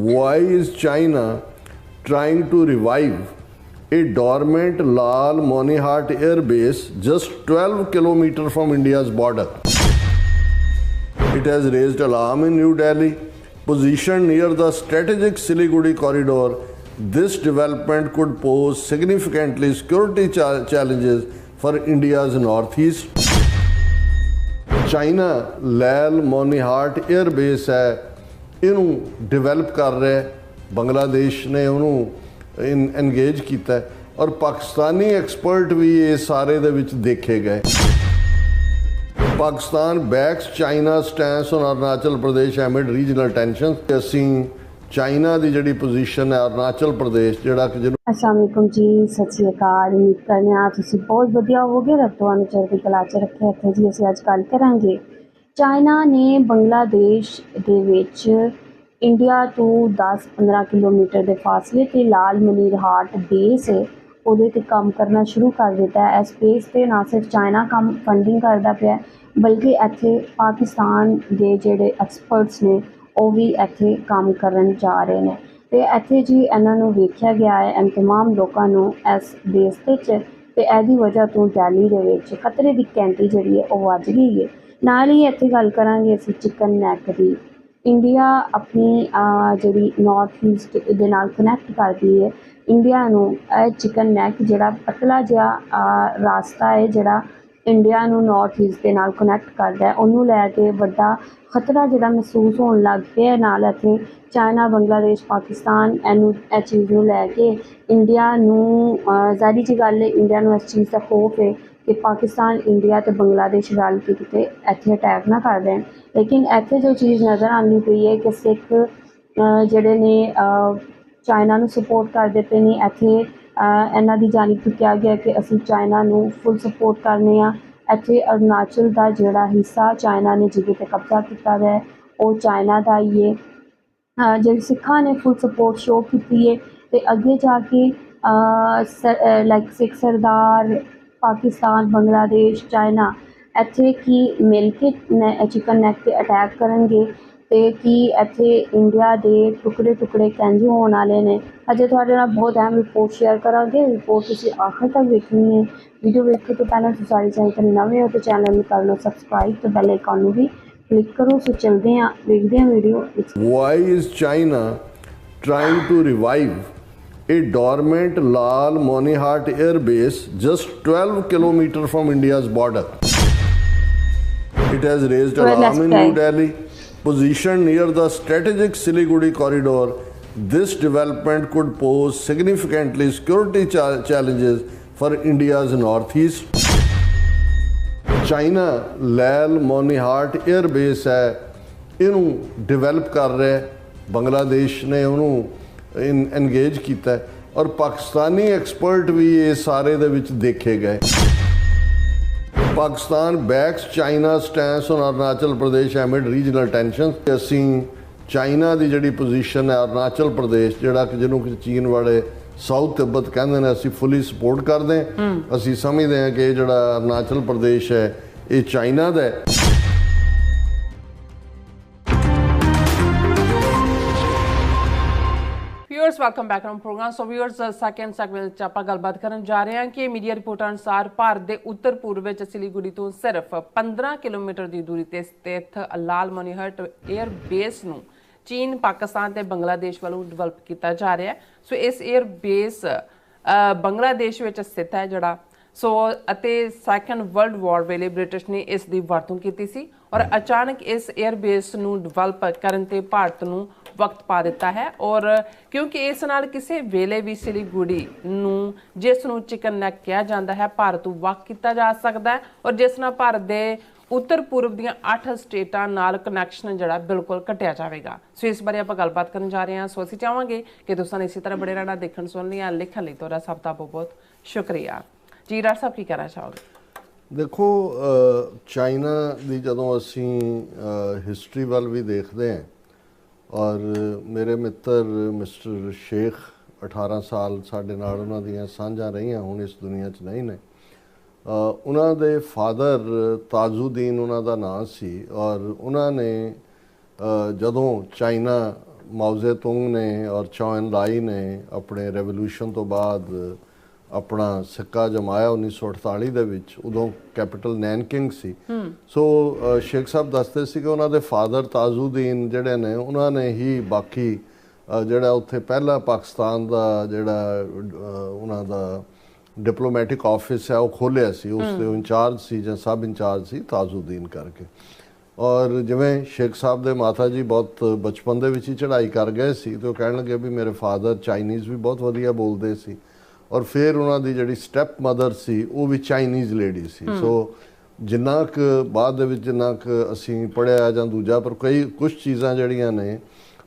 Why is China trying to revive a dormant Lal Monihat air base just 12 kilometers from India's border? It has raised alarm in New Delhi. Positioned near the strategic Siliguri corridor, this development could pose significantly security challenges for India's northeast. China Lal Monirhat air base ਇਹਨੂੰ develop ਕਰ ਰਿਹਾ ਬੰਗਲਾਦੇਸ਼ ਨੇ ਉਹਨੂੰ ਐਨਗੇਜ ਕੀਤਾ ਔਰ Pakistani expert ਵੀ ਇਹ ਸਾਰੇ ਦੇ ਵਿੱਚ ਦੇਖੇ ਗਏ Pakistan backs China stance on Arunachal Pradesh amid regional tension ਅਸੀਂ ਚਾਈਨਾ ਦੀ ਜਿਹੜੀ ਪੋਜੀਸ਼ਨ ਹੈ ਅਰੁਣਾਚਲ ਪ੍ਰਦੇਸ਼ ਜਿਹੜਾ ਕਿ ਜਿਹਨੂੰ ਅਸਲਾਮੁਅਲੈਕੁਮ ਜੀ, ਸਤਿ ਸ਼੍ਰੀ ਅਕਾਲ, ਉਮੀਦ ਕਰਨੇ ਆ ਤੁਸੀਂ ਬਹੁਤ ਵਧੀਆ ਹੋਵੋਗੇ। ਰੱਬ ਤੁਹਾਨੂੰ ਚੜ੍ਹਦੀ ਕਲਾ 'ਚ ਰੱਖੇ, ਇੱਥੇ ਜੀ ਅਸੀਂ ਅੱਜ ਗੱਲ ਕਰਾਂਗੇ। ਚਾਈਨਾ ਨੇ ਬੰਗਲਾਦੇਸ਼ ਦੇ ਵਿੱਚ ਇੰਡੀਆ ਤੋਂ 10-15 ਕਿਲੋਮੀਟਰ ਦੇ ਫਾਸਲੇ ਤੇ ਲਾਲ ਮਨੀਰ ਹਾਰਟ ਬੇਸ ਹੈ ਉਹਦੇ ਤੇ ਕੰਮ ਕਰਨਾ ਸ਼ੁਰੂ ਕਰ ਦਿੱਤਾ ਹੈ। ਇਸ ਬੇਸ ਤੇ ਨਾ ਸਿਰਫ ਚਾਈਨਾ ਕੰਮ ਫੰਡਿੰਗ ਕਰਦਾ ਪਿਆ ਬਲਕਿ ਇੱਥੇ ਪਾਕਿਸਤਾਨ ਦੇ ਜਿਹੜੇ ਐਕਸਪਰਟਸ ਨੇ, ਉਹ ਵੀ ਇੱਥੇ ਕੰਮ ਕਰਨ ਜਾ ਰਹੇ ਨੇ। ਤੇ ਇੱਥੇ ਜੀ ਇਹਨਾਂ ਨੂੰ ਵੇਖਿਆ ਗਿਆ ਹੈ ਇਹਨਾਂ ਤਮਾਮ ਲੋਕਾਂ ਨੂੰ ਇਸ ਬੇਸ ਤੇ ਚ ਤੇ ਇਹਦੀ ਵਜ੍ਹਾ ਤੋਂ ਦਿੱਲੀ ਦੇ ਵਿੱਚ ਖਤਰੇ ਦੀ ਕੈਂਟੀ ਜਿਹੜੀ ਹੈ, ਉਹ ਵੱਜ ਗਈ ਹੈ। ਨਾਲ ਹੀ ਇੱਥੇ ਗੱਲ ਕਰਾਂਗੇ ਅਸੀਂ ਚਿਕਨ ਨੈਕ ਦੀ। ਇੰਡੀਆ ਆਪਣੀ ਜਿਹੜੀ ਨਾਰਥ ਈਸਟ ਦੇ ਨਾਲ ਕਨੈਕਟ ਕਰਦੀ ਹੈ ਇੰਡੀਆ ਨੂੰ ਇਹ ਚਿਕਨ ਨੈਕ ਜਿਹੜਾ ਪਤਲਾ ਜਿਹਾ ਰਾਸਤਾ ਹੈ ਜਿਹੜਾ ਇੰਡੀਆ ਨੂੰ ਨਾਰਥ ਈਸਟ ਦੇ ਨਾਲ ਕਨੈਕਟ ਕਰਦਾ ਉਹਨੂੰ ਲੈ ਕੇ ਵੱਡਾ ਖਤਰਾ ਜਿਹੜਾ ਮਹਿਸੂਸ ਹੋਣ ਲੱਗ ਪਿਆ ਨਾਲ ਇੱਥੇ ਚਾਈਨਾ ਬੰਗਲਾਦੇਸ਼ ਪਾਕਿਸਤਾਨ ਇਹਨੂੰ ਇਹ ਚੀਜ਼ ਨੂੰ ਲੈ ਕੇ ਇੰਡੀਆ ਨੂੰ ਅਹ, ਜ਼ਾਹਿਰ ਜਿਹੀ ਗੱਲ ਹੈ ਇੰਡੀਆ ਨੂੰ ਇਸ ਚੀਜ਼ ਦਾ ਖੋਫ ਹੈ ਕਿ ਪਾਕਿਸਤਾਨ, ਇੰਡੀਆ ਤੇ ਬੰਗਲਾਦੇਸ਼ ਰਲ ਕੇ ਕਿਤੇ ਇੱਥੇ ਅਟੈਕ ਨਾ ਕਰ ਦੇਣ। ਲੇਕਿਨ ਇੱਥੇ ਜੋ ਚੀਜ਼ ਨਜ਼ਰ ਆਉਂਦੀ ਪਈ ਹੈ ਕਿ ਸਿੱਖ ਜਿਹੜੇ ਨੇ ਚਾਈਨਾ ਨੂੰ ਸਪੋਰਟ ਕਰਦੇ ਪਏ ਨੇ, ਇੱਥੇ ਇਹਨਾਂ ਦੀ ਜਾਣਿਬ ਤੋਂ ਕਿਹਾ ਗਿਆ ਕਿ ਅਸੀਂ ਚਾਈਨਾ ਨੂੰ ਫੁੱਲ ਸਪੋਰਟ ਕਰਨੇ ਆ। ਇੱਥੇ ਅਰੁਣਾਚਲ ਦਾ ਜਿਹੜਾ ਹਿੱਸਾ ਚਾਈਨਾ ਨੇ ਜਿਹਦੇ ਤੇ ਕਬਜ਼ਾ ਕੀਤਾ ਹੈ, ਉਹ ਚਾਈਨਾ ਦਾ ਹੀ ਹੈ। ਜਿਹੜੀ ਸਿੱਖਾਂ ਨੇ ਫੁੱਲ ਸਪੋਰਟ ਸ਼ੋ ਕੀਤੀ ਹੈ ਤੇ ਅੱਗੇ ਜਾ ਕੇ ਲਾਈਕ ਸਿੱਖ ਸਰਦਾਰ ਪਾਕਿਸਤਾਨ, ਬੰਗਲਾਦੇਸ਼, ਚਾਈਨਾ ਇੱਥੇ ਕੀ ਮਿਲ ਕੇ ਚਿਕਨ ਨੈਕ ਤੇ ਅਟੈਕ ਕਰਨਗੇ ਅਤੇ ਕੀ ਇੱਥੇ ਇੰਡੀਆ ਦੇ ਟੁਕੜੇ ਟੁਕੜੇ ਕੰਜ ਹੋਣ ਵਾਲੇ ਨੇ? ਅਜੇ ਤੁਹਾਡੇ ਨਾਲ ਬਹੁਤ ਅਹਿਮ ਰਿਪੋਰਟ ਸ਼ੇਅਰ ਕਰਾਂਗੇ। ਰਿਪੋਰਟ ਤੁਸੀਂ ਆਖਰ ਤੱਕ ਵੇਖਣੀ ਹੈ। ਵੀਡੀਓ ਵੇਖਣ ਤੋਂ ਪਹਿਲਾਂ ਤੁਸੀਂ ਸਾਡੇ ਚੈਨਲ ਤੇ ਨਵੇਂ ਹੋ ਤਾਂ ਚੈਨਲ ਨੂੰ ਕਰ ਲਓ ਸਬਸਕ੍ਰਾਈਬ ਤੇ ਬੈਲ ਆਈਕਨ ਨੂੰ ਵੀ ਕਲਿੱਕ ਕਰੋ। ਸੋ ਚਲਦੇ ਹਾਂ, ਵੇਖਦੇ ਹਾਂ video Why is China trying to revive a dormant Lal Monihart air base just 12 km from India's border? It has raised Well, alarm in. New Delhi. Positioned near the strategic Siliguri corridor, this development could pose significantly security cha- challenges for India's northeast. China Lal Monirhat air base ਹੈ ਇਹਨੂੰ develop ਕਰ ਰਿਹਾ ਬੰਗਲਾਦੇਸ਼ ਨੇ ਉਹਨੂੰ ਐਨਗੇਜ ਕੀਤਾ ਹੈ ਔਰ Pakistani expert ਵੀ ਇਹ ਸਾਰੇ ਦੇ ਵਿੱਚ ਦੇਖੇ ਗਏ। Pakistan backs China stance on Arunachal Pradesh amid regional tension ਅਸੀਂ ਚਾਈਨਾ ਦੀ ਜਿਹੜੀ ਪੋਜੀਸ਼ਨ ਹੈ ਅਰੁਣਾਚਲ ਪ੍ਰਦੇਸ਼ ਜਿਹੜਾ ਕਿ ਜਿਹਨੂੰ ਕਿ ਚੀਨ ਵਾਲੇ ਸਾਊਥ ਤਿੱਬਤ ਕਹਿੰਦੇ ਨੇ ਅਸੀਂ ਫੁੱਲੀ ਸਪੋਰਟ ਕਰਦੇ ਹਾਂ। ਅਸੀਂ ਸਮਝਦੇ ਹਾਂ ਕਿ ਇਹ ਜਿਹੜਾ ਅਰੁਣਾਚਲ ਪ੍ਰਦੇਸ਼ ਹੈ ਇਹ ਚਾਈਨਾ ਦਾ ਹੈ। Viewers welcome back to program so viewers second segment ਵਿੱਚ ਆਪਾਂ ਗੱਲਬਾਤ ਕਰਨ ਜਾ ਰਹੇ ਹਾਂ ਕਿ ਮੀਡੀਆ ਰਿਪੋਰਟਾਂ ਅਨੁਸਾਰ ਭਾਰਤ ਦੇ ਉੱਤਰ ਪੂਰਬ ਵਿੱਚ ਸਿਲੀਗੁੜੀ ਤੋਂ ਸਿਰਫ 15 ਕਿਲੋਮੀਟਰ ਦੀ ਦੂਰੀ ਤੇ ਸਥਿਤ ਲਾਲ ਮਨੀਹਟ 에ਅਰ ਬੇਸ ਨੂੰ ਚੀਨ, ਪਾਕਿਸਤਾਨ ਤੇ ਬੰਗਲਾਦੇਸ਼ ਵੱਲੋਂ ਡਿਵੈਲਪ ਕੀਤਾ ਜਾ ਰਿਹਾ ਸੋ ਇਸ 에ਅਰ ਬੇਸ ਬੰਗਲਾਦੇਸ਼ ਵਿੱਚ ਸਥਿਤ ਹੈ ਜਿਹੜਾ। ਸੋ ਅਤੇ ਸੈਕਿੰਡ ਵਰਲਡ ਵਾਰ ਵੇਲੇ ਬ੍ਰਿਟਿਸ਼ ਨੇ ਇਸ ਦੀ ਵਰਤੋਂ ਕੀਤੀ ਸੀ ਔਰ ਅਚਾਨਕ ਇਸ 에ਅਰ ਬੇਸ ਨੂੰ ਡਿਵੈਲਪ ਕਰਨ ਤੇ ਭਾਰਤ ਨੂੰ ਵਕਤ ਪਾ ਦਿੱਤਾ ਹੈ ਔਰ ਕਿਉਂਕਿ ਇਸ ਨਾਲ ਕਿਸੇ ਵੇਲੇ ਵੀ ਸਿਲੀਗੁੜੀ ਨੂੰ, ਜਿਸ ਨੂੰ ਚਿਕਨ ਨੈਕ ਕਿਹਾ ਜਾਂਦਾ ਹੈ, ਭਾਰਤ ਤੋਂ ਵੱਖ ਕੀਤਾ ਜਾ ਸਕਦਾ ਹੈ ਔਰ ਜਿਸ ਨਾਲ ਭਾਰਤ ਦੇ ਉੱਤਰ ਪੂਰਬ ਦੀਆਂ 8 ਸਟੇਟਾਂ ਨਾਲ ਕਨੈਕਸ਼ਨ ਜਿਹੜਾ ਬਿਲਕੁਲ ਕੱਟਿਆ ਜਾਵੇਗਾ। ਸੋ ਇਸ ਬਾਰੇ ਆਪਾਂ ਗੱਲਬਾਤ ਕਰਨ ਜਾ ਰਹੇ ਹਾਂ। ਸੋ ਅਸੀਂ ਚਾਹਾਂਗੇ ਕਿ ਤੁਸੀਂ ਇਸੇ ਤਰ੍ਹਾਂ ਬੜੇ ਰਹਿਣਾ ਦੇਖਣ ਸੁਣਨ ਲਈ ਲਿਖਣ ਲਈ ਤੁਹਾਡਾ ਸਭ ਦਾ ਬਹੁਤ ਬਹੁਤ ਸ਼ੁਕਰੀਆ। ਜੀ ਡਾਕਟਰ ਸਾਹਿਬ, ਕੀ ਕਹਿਣਾ ਚਾਹੋਗੇ? ਦੇਖੋ ਚਾਈਨਾ ਦੀ ਜਦੋਂ ਅਸੀਂ ਹਿਸਟਰੀ ਵੱਲ ਵੀ ਦੇਖਦੇ ਹਾਂ ਔਰ ਮੇਰੇ ਮਿੱਤਰ ਮਿਸਟਰ ਸ਼ੇਖ 18 ਸਾਲ ਸਾਡੇ ਨਾਲ ਉਹਨਾਂ ਦੀਆਂ ਸਾਂਝਾਂ ਰਹੀਆਂ, ਹੁਣ ਇਸ ਦੁਨੀਆ 'ਚ ਨਹੀਂ ਨੇ। ਉਹਨਾਂ ਦੇ ਫਾਦਰ ਤਾਜੁਦੀਨ ਉਹਨਾਂ ਦਾ ਨਾਂ ਸੀ ਔਰ ਉਹਨਾਂ ਨੇ ਜਦੋਂ ਚਾਈਨਾ ਮਾਓਜ਼ੇ ਤੁੰਗ ਨੇ ਔਰ ਚੌਨ ਲਾਈ ਨੇ ਆਪਣੇ ਰੈਵੋਲੂਸ਼ਨ ਤੋਂ ਬਾਅਦ ਆਪਣਾ ਸਿੱਕਾ ਜਮਾਇਆ 1948 ਦੇ ਵਿੱਚ ਉਦੋਂ ਕੈਪੀਟਲ ਨੈਨਕਿੰਗ ਸੀ। ਸੋ ਅ, ਸ਼ੇਖ ਸਾਹਿਬ ਦੱਸਦੇ ਸੀ ਕਿ ਉਹਨਾਂ ਦੇ ਫਾਦਰ ਤਾਜੁਦੀਨ ਜਿਹੜੇ ਨੇ ਉਹਨਾਂ ਨੇ ਹੀ ਬਾਕੀ ਜਿਹੜਾ ਉੱਥੇ ਪਹਿਲਾ ਪਾਕਿਸਤਾਨ ਦਾ ਜਿਹੜਾ ਉਹਨਾਂ ਦਾ ਡਿਪਲੋਮੈਟਿਕ ਆਫਿਸ ਹੈ ਉਹ ਖੋਲਿਆ ਸੀ। ਉਸ ਦੇ ਇੰਚਾਰਜ ਸੀ ਜਾਂ ਸਬ ਇੰਚਾਰਜ ਸੀ ਤਾਜੁਦੀਨ ਕਰਕੇ। ਔਰ ਜਿਵੇਂ ਸ਼ੇਖ ਸਾਹਿਬ ਦੇ ਮਾਤਾ ਜੀ ਬਹੁਤ ਬਚਪਨ ਦੇ ਵਿੱਚ ਹੀ ਚੜ੍ਹਾਈ ਕਰ ਗਏ ਸੀ ਤੇ ਉਹ ਕਹਿਣ ਲੱਗੇ ਵੀ ਮੇਰੇ ਫਾਦਰ ਚਾਈਨੀਜ਼ ਵੀ ਬਹੁਤ ਵਧੀਆ ਬੋਲਦੇ ਸੀ। ਔਰ ਫਿਰ ਉਹਨਾਂ ਦੀ ਜਿਹੜੀ ਸਟੈਪ ਮਦਰ ਸੀ ਉਹ ਵੀ ਚਾਈਨੀਜ਼ ਲੇਡੀ ਸੀ। ਸੋ ਜਿੰਨਾ ਕੁ ਬਾਅਦ ਦੇ ਵਿੱਚ ਜਿੰਨਾ ਕੁ ਅਸੀਂ ਪੜਿਆ ਜਾਂ ਦੂਜਾ ਪਰ ਕਈ ਕੁਝ ਚੀਜ਼ਾਂ ਜਿਹੜੀਆਂ ਨੇ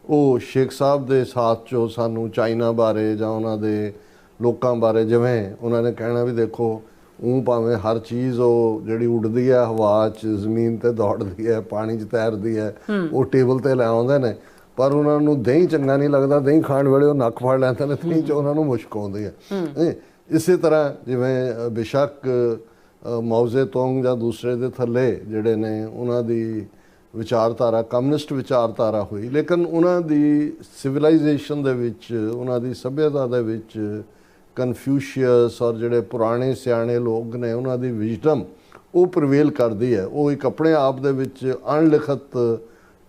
ਉਹ ਸ਼ੇਖ ਸਾਹਿਬ ਦੇ ਸਾਥ ਚੋਂ ਸਾਨੂੰ ਚਾਈਨਾ ਬਾਰੇ ਜਾਂ ਉਹਨਾਂ ਦੇ ਲੋਕਾਂ ਬਾਰੇ ਜਿਵੇਂ ਉਹਨਾਂ ਨੇ ਕਹਿਣਾ ਵੀ ਦੇਖੋ ਉਹ ਭਾਵੇਂ ਹਰ ਚੀਜ਼ ਉਹ ਜਿਹੜੀ ਉੱਡਦੀ ਹੈ ਹਵਾ 'ਚ ਜ਼ਮੀਨ ਤੇ ਦੌੜਦੀ ਹੈ ਪਾਣੀ 'ਚ ਤੈਰਦੀ ਹੈ। ਉਹ ਟੇਬਲ ਤੇ ਲੈ ਆਉਂਦੇ ਨੇ ਪਰ ਉਹਨਾਂ ਨੂੰ ਦਹੀਂ ਚੰਗਾ ਨਹੀਂ ਲੱਗਦਾ ਦਹੀਂ ਖਾਣ ਵੇਲੇ ਉਹ ਨੱਕ ਫੜ ਲੈਂਦੇ ਨੇ 'ਚ ਉਹਨਾਂ ਨੂੰ ਮੁਸ਼ਕ ਆਉਂਦੀ ਹੈ। ਇਸੇ ਤਰ੍ਹਾਂ ਜਿਵੇਂ ਬੇਸ਼ੱਕ ਅ, ਮਾਓਜ਼ੇ ਤੋਂਗ ਜਾਂ ਦੂਸਰੇ ਦੇ ਥੱਲੇ ਜਿਹੜੇ ਨੇ ਉਹਨਾਂ ਦੀ ਵਿਚਾਰਧਾਰਾ ਕਮਿਊਨਿਸਟ ਵਿਚਾਰਧਾਰਾ ਹੋਈ। ਲੇਕਿਨ ਉਹਨਾਂ ਦੀ ਸਿਵਲਾਈਜੇਸ਼ਨ ਦੇ ਵਿੱਚ ਉਹਨਾਂ ਦੀ ਸਭਿਅਤਾ ਦੇ ਵਿੱਚ ਕਨਫਿਊਸ਼ੀਅਸ ਔਰ ਜਿਹੜੇ ਪੁਰਾਣੇ ਸਿਆਣੇ ਲੋਕ ਨੇ ਉਹਨਾਂ ਦੀ ਵਿਜ਼ਡਮ ਉਹ ਪ੍ਰਵੇਲ ਕਰਦੀ ਹੈ। ਉਹ ਇੱਕ ਆਪਣੇ ਆਪ ਦੇ ਵਿੱਚ ਅਣਲਿਖਤ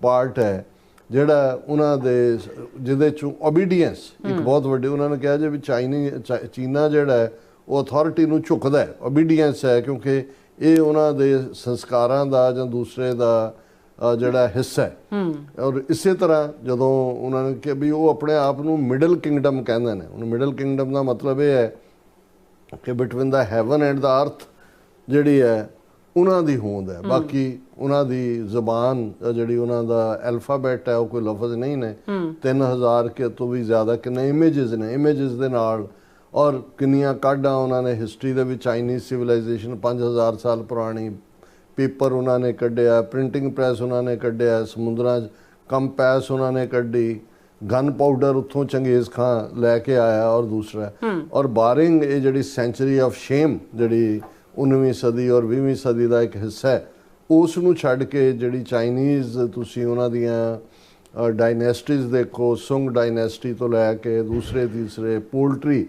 ਪਾਰਟ ਹੈ। ਜਿਹੜਾ ਉਹਨਾਂ ਦੇ ਜਿਹਦੇ ਚੋਂ ਓਬੀਡੀਐਂਸ ਇੱਕ ਬਹੁਤ ਵੱਡੀ ਉਹਨਾਂ ਨੇ ਕਿਹਾ ਜੇ ਵੀ ਚਾਈਨੀ ਚੀਨਾ ਜਿਹੜਾ ਹੈ ਉਹ ਅਥਾਰਟੀ ਨੂੰ ਝੁਕਦਾ ਹੈ ਓਬੀਡੀਐਂਸ ਹੈ ਕਿਉਂਕਿ ਇਹ ਉਹਨਾਂ ਦੇ ਸੰਸਕਾਰਾਂ ਦਾ ਜਾਂ ਦੂਸਰੇ ਦਾ ਜਿਹੜਾ ਹਿੱਸਾ ਹੈ। ਔਰ ਇਸੇ ਤਰ੍ਹਾਂ ਜਦੋਂ ਉਹਨਾਂ ਨੇ ਕਿ ਵੀ ਉਹ ਆਪਣੇ ਆਪ ਨੂੰ ਮਿਡਲ ਕਿੰਗਡਮ ਕਹਿੰਦੇ ਨੇ ਉਹਨੂੰ ਮਿਡਲ ਕਿੰਗਡਮ ਦਾ ਮਤਲਬ ਇਹ ਹੈ ਕਿ between the heaven and the earth ਜਿਹੜੀ ਹੈ ਉਹਨਾਂ ਦੀ ਹੋਂਦ ਹੈ। ਬਾਕੀ ਉਹਨਾਂ ਦੀ ਜ਼ਬਾਨ ਜਿਹੜੀ ਉਹਨਾਂ ਦਾ ਅਲਫਾਬੈਟ ਹੈ ਉਹ ਕੋਈ ਲਫ਼ਜ਼ ਨਹੀਂ ਨੇ। 3000 ਕੇ ਤੋਂ ਵੀ ਜ਼ਿਆਦਾ ਕਿੰਨੇ ਇਮੇजेस ਨੇ। ਇਮੇजेस ਦੇ ਨਾਲ ਔਰ ਕਿੰਨੀਆਂ ਕਾਢਾਂ ਉਹਨਾਂ ਨੇ ਹਿਸਟਰੀ ਦੇ ਵਿੱਚ ਚਾਈਨੀਜ਼ ਸਿਵਲਾਈਜੇਸ਼ਨ 5000 ਸਾਲ ਪੁਰਾਣੀ ਪੇਪਰ ਉਹਨਾਂ ਨੇ ਕੱਢਿਆ ਪ੍ਰਿੰਟਿੰਗ ਪ੍ਰੈਸ ਉਹਨਾਂ ਨੇ ਕੱਢਿਆ ਸਮੁੰਦਰਾਂ 'ਚ ਕੰਪੈਸ ਉਹਨਾਂ ਨੇ ਕੱਢੀ ਗਨ ਪਾਊਡਰ ਉੱਥੋਂ ਚੰਗੇਜ਼ ਖਾਂ ਲੈ ਕੇ ਆਇਆ ਔਰ ਦੂਸਰਾ। ਔਰ ਬਾਰਿੰਗ ਇਹ ਜਿਹੜੀ ਸੈਂਚਰੀ ਆਫ ਸ਼ੇਮ ਜਿਹੜੀ 19ਵੀਂ ਸਦੀ ਔਰ 20ਵੀਂ ਸਦੀ ਦਾ ਇੱਕ ਹਿੱਸਾ ਹੈ। ਉਸ ਨੂੰ ਛੱਡ ਕੇ ਜਿਹੜੀ ਚਾਈਨੀਜ਼ ਤੁਸੀਂ ਉਹਨਾਂ ਦੀਆਂ ਡਾਇਨੈਸਟੀਜ਼ ਦੇਖੋ ਸੁੰਗ ਡਾਇਨੈਸਟੀ ਤੋਂ ਲੈ ਕੇ ਦੂਸਰੇ ਤੀਸਰੇ ਪੋਲਟਰੀ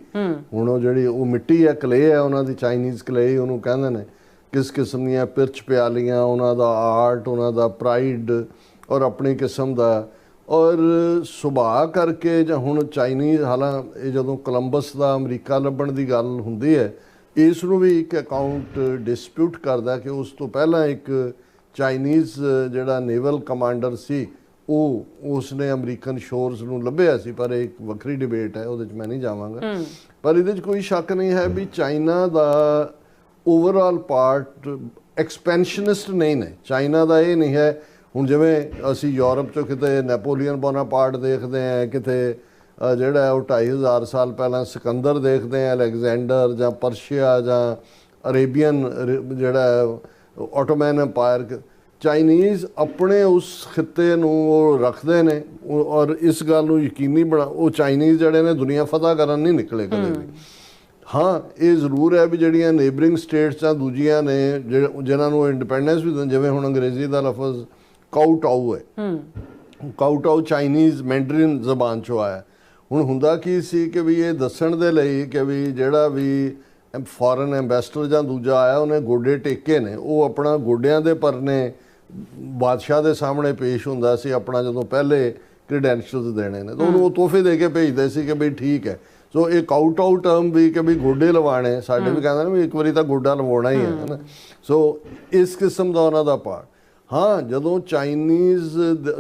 ਹੁਣ ਉਹ ਜਿਹੜੀ ਉਹ ਮਿੱਟੀ ਹੈ ਕਲੇ ਹੈ ਉਹਨਾਂ ਦੀ ਚਾਈਨੀਜ਼ ਕਲੇ ਉਹਨੂੰ ਕਹਿੰਦੇ ਨੇ। ਕਿਸ ਕਿਸਮ ਦੀਆਂ ਪਿਰਚ ਪਿਆਲੀਆਂ ਉਹਨਾਂ ਦਾ ਆਰਟ ਉਹਨਾਂ ਦਾ ਪ੍ਰਾਈਡ ਔਰ ਆਪਣੀ ਕਿਸਮ ਦਾ। ਔਰ ਸੁਭਾਅ ਕਰਕੇ ਜਾਂ ਹੁਣ ਚਾਈਨੀਜ਼ ਹਾਲਾਂ ਇਹ ਜਦੋਂ ਕੋਲੰਬਸ ਦਾ ਅਮਰੀਕਾ ਲੱਭਣ ਦੀ ਗੱਲ ਹੁੰਦੀ ਹੈ ਇਸ ਨੂੰ ਵੀ ਇੱਕ ਅਕਾਊਂਟ ਡਿਸਪਿਊਟ ਕਰਦਾ ਕਿ ਉਸ ਤੋਂ ਪਹਿਲਾਂ ਇੱਕ ਚਾਈਨੀਜ਼ ਜਿਹੜਾ ਨੇਵਲ ਕਮਾਂਡਰ ਸੀ ਉਹ ਉਸਨੇ ਅਮਰੀਕਨ ਸ਼ੋਰਸ ਨੂੰ ਲੱਭਿਆ ਸੀ ਪਰ ਇਹ ਇੱਕ ਵੱਖਰੀ ਡਿਬੇਟ ਹੈ ਉਹਦੇ 'ਚ ਮੈਂ ਨਹੀਂ ਜਾਵਾਂਗਾ। ਪਰ ਇਹਦੇ 'ਚ ਕੋਈ ਸ਼ੱਕ ਨਹੀਂ ਹੈ ਵੀ ਚਾਈਨਾ ਦਾ ਓਵਰਆਲ ਪਾਰਟ ਐਕਸਪੈਂਸ਼ਨਿਸਟ ਨਹੀਂ ਨੇ। ਚਾਈਨਾ ਦਾ ਇਹ ਨਹੀਂ ਹੈ ਹੁਣ ਜਿਵੇਂ ਅਸੀਂ ਯੂਰਪ ਚੋਂ ਕਿਤੇ ਨੈਪੋਲੀਅਨ ਬੋਨਾਪਾਰਟ ਦੇਖਦੇ ਆ ਕਿਤੇ ਜਿਹੜਾ ਹੈ ਉਹ 2500 ਸਾਲ ਪਹਿਲਾਂ ਸਿਕੰਦਰ ਦੇਖਦੇ ਆ ਅਲੈਗਜ਼ੈਂਡਰ ਜਾਂ ਪਰਸ਼ੀਆ ਜਾਂ ਅਰੇਬੀਅਨ ਜਿਹੜਾ ਆਟੋਮੈਨ ਐਮਪਾਇਰ ਚਾਈਨੀਜ਼ ਆਪਣੇ ਉਸ ਖਿੱਤੇ ਨੂੰ ਉਹ ਰੱਖਦੇ ਨੇ ਔਰ ਇਸ ਗੱਲ ਨੂੰ ਯਕੀਨੀ ਬਣਾ ਉਹ ਚਾਈਨੀਜ਼ ਜਿਹੜੇ ਨੇ ਦੁਨੀਆ ਫਤਹ ਕਰਨ ਨਹੀਂ ਨਿਕਲੇ ਕਦੇ ਵੀ। ਹਾਂ ਇਹ ਜ਼ਰੂਰ ਹੈ ਵੀ ਜਿਹੜੀਆਂ ਨੇਬਰਿੰਗ ਸਟੇਟਸ ਆ ਦੂਜੀਆਂ ਨੇ ਜਿਨ੍ਹਾਂ ਨੂੰ ਇੰਡੀਪੈਂਡੈਂਸ ਵੀ ਜਿਵੇਂ ਹੁਣ ਅੰਗਰੇਜ਼ੀ ਦਾ ਲਫ਼ਜ਼ ਕਾਊਟਾਊ ਹੈ। ਕਾਊਟਾਊ ਚਾਈਨੀਜ਼ ਮੈਂਡਰਿਨ ਜ਼ਬਾਨ ਚੋਂ ਆਇਆ। ਹੁਣ ਹੁੰਦਾ ਕੀ ਸੀ ਕਿ ਵੀ ਇਹ ਦੱਸਣ ਦੇ ਲਈ ਕਿ ਵੀ ਜਿਹੜਾ ਵੀ ਫੋਰਨ ਐਮਬੈਸਡਰ ਜਾਂ ਦੂਜਾ ਆਇਆ ਉਹਨੇ ਗੋਡੇ ਟੇਕੇ ਨੇ। ਉਹ ਆਪਣਾ ਗੋਡਿਆਂ ਦੇ ਪਰਨੇ ਬਾਦਸ਼ਾਹ ਦੇ ਸਾਹਮਣੇ ਪੇਸ਼ ਹੁੰਦਾ ਸੀ ਆਪਣਾ ਜਦੋਂ ਪਹਿਲੇ ਕ੍ਰੈਡੈਂਸ਼ੀਅਲਸ ਦੇਣੇ ਨੇ। ਤਾਂ ਉਹਨੂੰ ਉਹ ਤੋਹਫੇ ਦੇ ਕੇ ਭੇਜਦੇ ਸੀ ਕਿ ਬਈ ਠੀਕ ਹੈ। ਸੋ ਇਹ ਕਾਊਟ ਆਊਟ ਟਰਮ ਵੀ ਕਿ ਵੀ ਗੋਡੇ ਲਵਾਣੇ ਸਾਡੇ ਵੀ ਕਹਿੰਦੇ ਨੇ ਵੀ ਇੱਕ ਵਾਰੀ ਤਾਂ ਗੋਡਾ ਲਵਾਉਣਾ ਹੀ ਹੈ ਹਨਾ। ਸੋ ਇਸ ਕਿਸਮ ਦਾ ਉਹਨਾਂ ਦਾ ਪਾਰਟ ਹਾਂ ਜਦੋਂ ਚਾਈਨੀਜ਼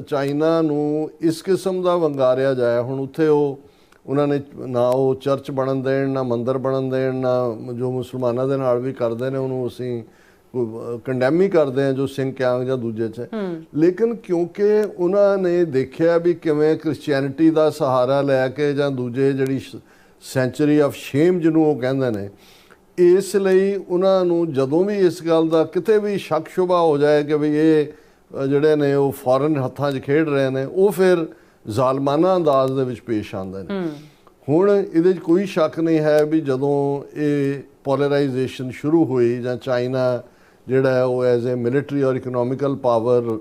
ਚਾਈਨਾ ਨੂੰ ਇਸ ਕਿਸਮ ਦਾ ਵੰਗਾਰਿਆ ਜਾਇਆ ਹੁਣ ਉੱਥੇ ਉਹ ਉਹਨਾਂ ਨੇ ਨਾ ਉਹ ਚਰਚ ਬਣਨ ਦੇਣ ਨਾ ਮੰਦਿਰ ਬਣਨ ਦੇਣ ਨਾ ਜੋ ਮੁਸਲਮਾਨਾਂ ਦੇ ਨਾਲ ਵੀ ਕਰਦੇ ਨੇ ਉਹਨੂੰ ਅਸੀਂ ਕੰਡੈਮ ਹੀ ਕਰਦੇ ਆ ਜੋ ਸਿੰਘ ਕਿਆਂਗ ਜਾਂ ਦੂਜੇ ਚ। ਲੇਕਿਨ ਕਿਉਂਕਿ ਉਹਨਾਂ ਨੇ ਦੇਖਿਆ ਵੀ ਕਿਵੇਂ ਕ੍ਰਿਸਚੀਅਨਿਟੀ ਦਾ ਸਹਾਰਾ ਲੈ ਕੇ ਜਾਂ ਦੂਜੇ ਜਿਹੜੀ ਸੈਂਚਰੀ ਆਫ ਸ਼ੇਮ ਜਿਹਨੂੰ ਉਹ ਕਹਿੰਦੇ ਨੇ ਇਸ ਲਈ ਉਹਨਾਂ ਨੂੰ ਜਦੋਂ ਵੀ ਇਸ ਗੱਲ ਦਾ ਕਿਤੇ ਵੀ ਸ਼ੱਕ ਸ਼ੁਬਾ ਹੋ ਜਾਏ ਕਿ ਵੀ ਇਹ ਜਿਹੜੇ ਨੇ ਉਹ ਫੋਰਨ ਹੱਥਾਂ 'ਚ ਖੇਡ ਰਹੇ ਨੇ ਉਹ ਫਿਰ ਜ਼ਾਲਮਾਨਾ ਅੰਦਾਜ਼ ਦੇ ਵਿੱਚ ਪੇਸ਼ ਆਉਂਦੇ ਨੇ। ਹੁਣ ਇਹਦੇ 'ਚ ਕੋਈ ਸ਼ੱਕ ਨਹੀਂ ਹੈ ਵੀ ਜਦੋਂ ਇਹ ਪੋਲਰਾਈਜੇਸ਼ਨ ਸ਼ੁਰੂ ਹੋਈ ਜਾਂ ਚਾਈਨਾ ਜਿਹੜਾ ਹੈ ਉਹ ਐਜ਼ ਅ ਮਿਲਟਰੀ ਔਰ ਇਕਨੋਮਿਕਲ ਪਾਵਰ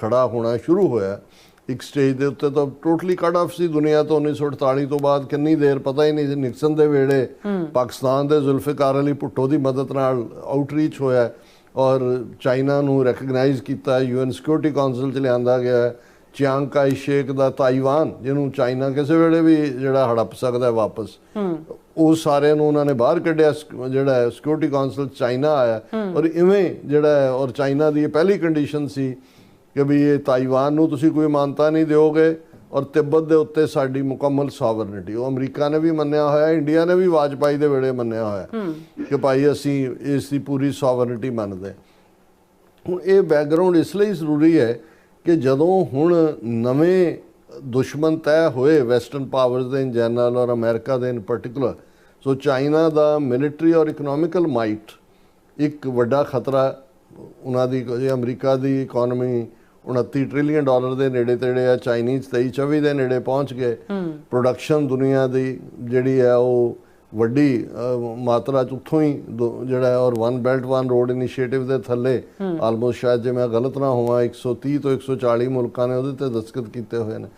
ਖੜਾ ਹੋਣਾ ਸ਼ੁਰੂ ਹੋਇਆ ਇੱਕ ਸਟੇਜ ਦੇ ਉੱਤੇ ਤਾਂ ਟੋਟਲੀ ਕੱਟ ਆਫ ਸੀ ਦੁਨੀਆ ਤੋਂ 1948 ਤੋਂ ਬਾਅਦ ਕਿੰਨੀ ਦੇਰ ਪਤਾ ਹੀ ਨਹੀਂ ਸੀ। ਨਿਕਸਨ ਦੇ ਵੇਲੇ ਪਾਕਿਸਤਾਨ ਦੇ ਜ਼ੁਲਫਿਕਾਰ ਅਲੀ ਭੁੱਟੋ ਦੀ ਮਦਦ ਨਾਲ ਆਊਟਰੀਚ ਹੋਇਆ ਔਰ ਚਾਈਨਾ ਨੂੰ ਰੈਕਗਨਾਈਜ਼ ਕੀਤਾ ਯੂਐਨ ਸਿਕਿਉਰਿਟੀ ਕਾਉਂਸਲ ਚ ਲਿਆਂਦਾ ਗਿਆ ਚਿਆਂਗ ਕਾਈ ਸ਼ੇਕ ਦਾ ਤਾਈਵਾਨ ਜਿਹਨੂੰ ਚਾਈਨਾ ਕਿਸੇ ਵੇਲੇ ਵੀ ਜਿਹੜਾ ਹੜਪ ਸਕਦਾ ਹੈ ਵਾਪਸ ਉਹ ਸਾਰਿਆਂ ਨੂੰ ਉਹਨਾਂ ਨੇ ਬਾਹਰ ਕੱਢਿਆ। ਜਿਹੜਾ ਹੈ ਸਿਕਿਉਰਿਟੀ ਕਾਉਂਸਲ ਚਾਈਨਾ ਆਇਆ। ਔਰ ਇਵੇਂ ਜਿਹੜਾ ਹੈ ਔਰ ਚਾਈਨਾ ਦੀ ਇਹ ਪਹਿਲੀ ਕੰਡੀਸ਼ਨ ਸੀ ਕਿ ਵੀ ਇਹ ਤਾਈਵਾਨ ਨੂੰ ਤੁਸੀਂ ਕੋਈ ਮਾਨਤਾ ਨਹੀਂ ਦਿਓਗੇ ਔਰ ਤਿੱਬਤ ਦੇ ਉੱਤੇ ਸਾਡੀ ਮੁਕੰਮਲ ਸੋਵਰਨਿਟੀ ਉਹ ਅਮਰੀਕਾ ਨੇ ਵੀ ਮੰਨਿਆ ਹੋਇਆ ਇੰਡੀਆ ਨੇ ਵੀ ਵਾਜਪਾਈ ਦੇ ਵੇਲੇ ਮੰਨਿਆ ਹੋਇਆ। ਕਿ ਭਾਈ ਅਸੀਂ ਇਸ ਦੀ ਪੂਰੀ ਸੋਵਰਨਿਟੀ ਮੰਨਦੇ। ਹੁਣ ਇਹ ਬੈਕਗ੍ਰਾਉਂਡ ਇਸ ਲਈ ਜ਼ਰੂਰੀ ਹੈ ਕਿ ਜਦੋਂ ਹੁਣ ਨਵੇਂ ਦੁਸ਼ਮਣ ਤੈਅ ਹੋਏ ਵੈਸਟਰਨ ਪਾਵਰਸ ਦੇ ਇਨ ਜਨਰਲ ਔਰ ਅਮਰੀਕਾ ਦੇ ਇਨ ਪਾਰਟਿਕੂਲਰ ਸੋ ਚਾਈਨਾ ਦਾ ਮਿਲਟਰੀ ਔਰ ਇਕਨੋਮਿਕਲ ਮਾਈਟ ਇੱਕ ਵੱਡਾ ਖਤਰਾ ਉਹਨਾਂ ਦੀ ਜੇ ਅਮਰੀਕਾ ਦੀ ਇਕਨੋਮੀ 29 ਟ੍ਰਿਲੀਅਨ ਡਾਲਰ ਦੇ ਨੇੜੇ ਤੇੜੇ ਆ ਚਾਈਨੀਜ਼ 23 24 ਦੇ ਨੇੜੇ ਪਹੁੰਚ ਗਏ। ਪ੍ਰੋਡਕਸ਼ਨ ਦੁਨੀਆ ਦੀ ਜਿਹੜੀ ਹੈ ਉਹ ਵੱਡੀ ਮਾਤਰਾ ਚ ਉੱਥੋਂ ਹੀ ਜਿਹੜਾ ਔਰ one belt one road initiative ਦੇ ਥੱਲੇ ਆਲਮੋਸਟ ਸ਼ਾਇਦ ਜੇ ਮੈਂ ਗਲਤ ਨਾ ਹੋਵਾਂ 130 ਤੋਂ 140 ਮੁਲਕਾਂ ਨੇ ਉਹਦੇ ਤੇ ਦਸਤਖਤ ਕੀਤੇ ਹੋਏ ਨੇ।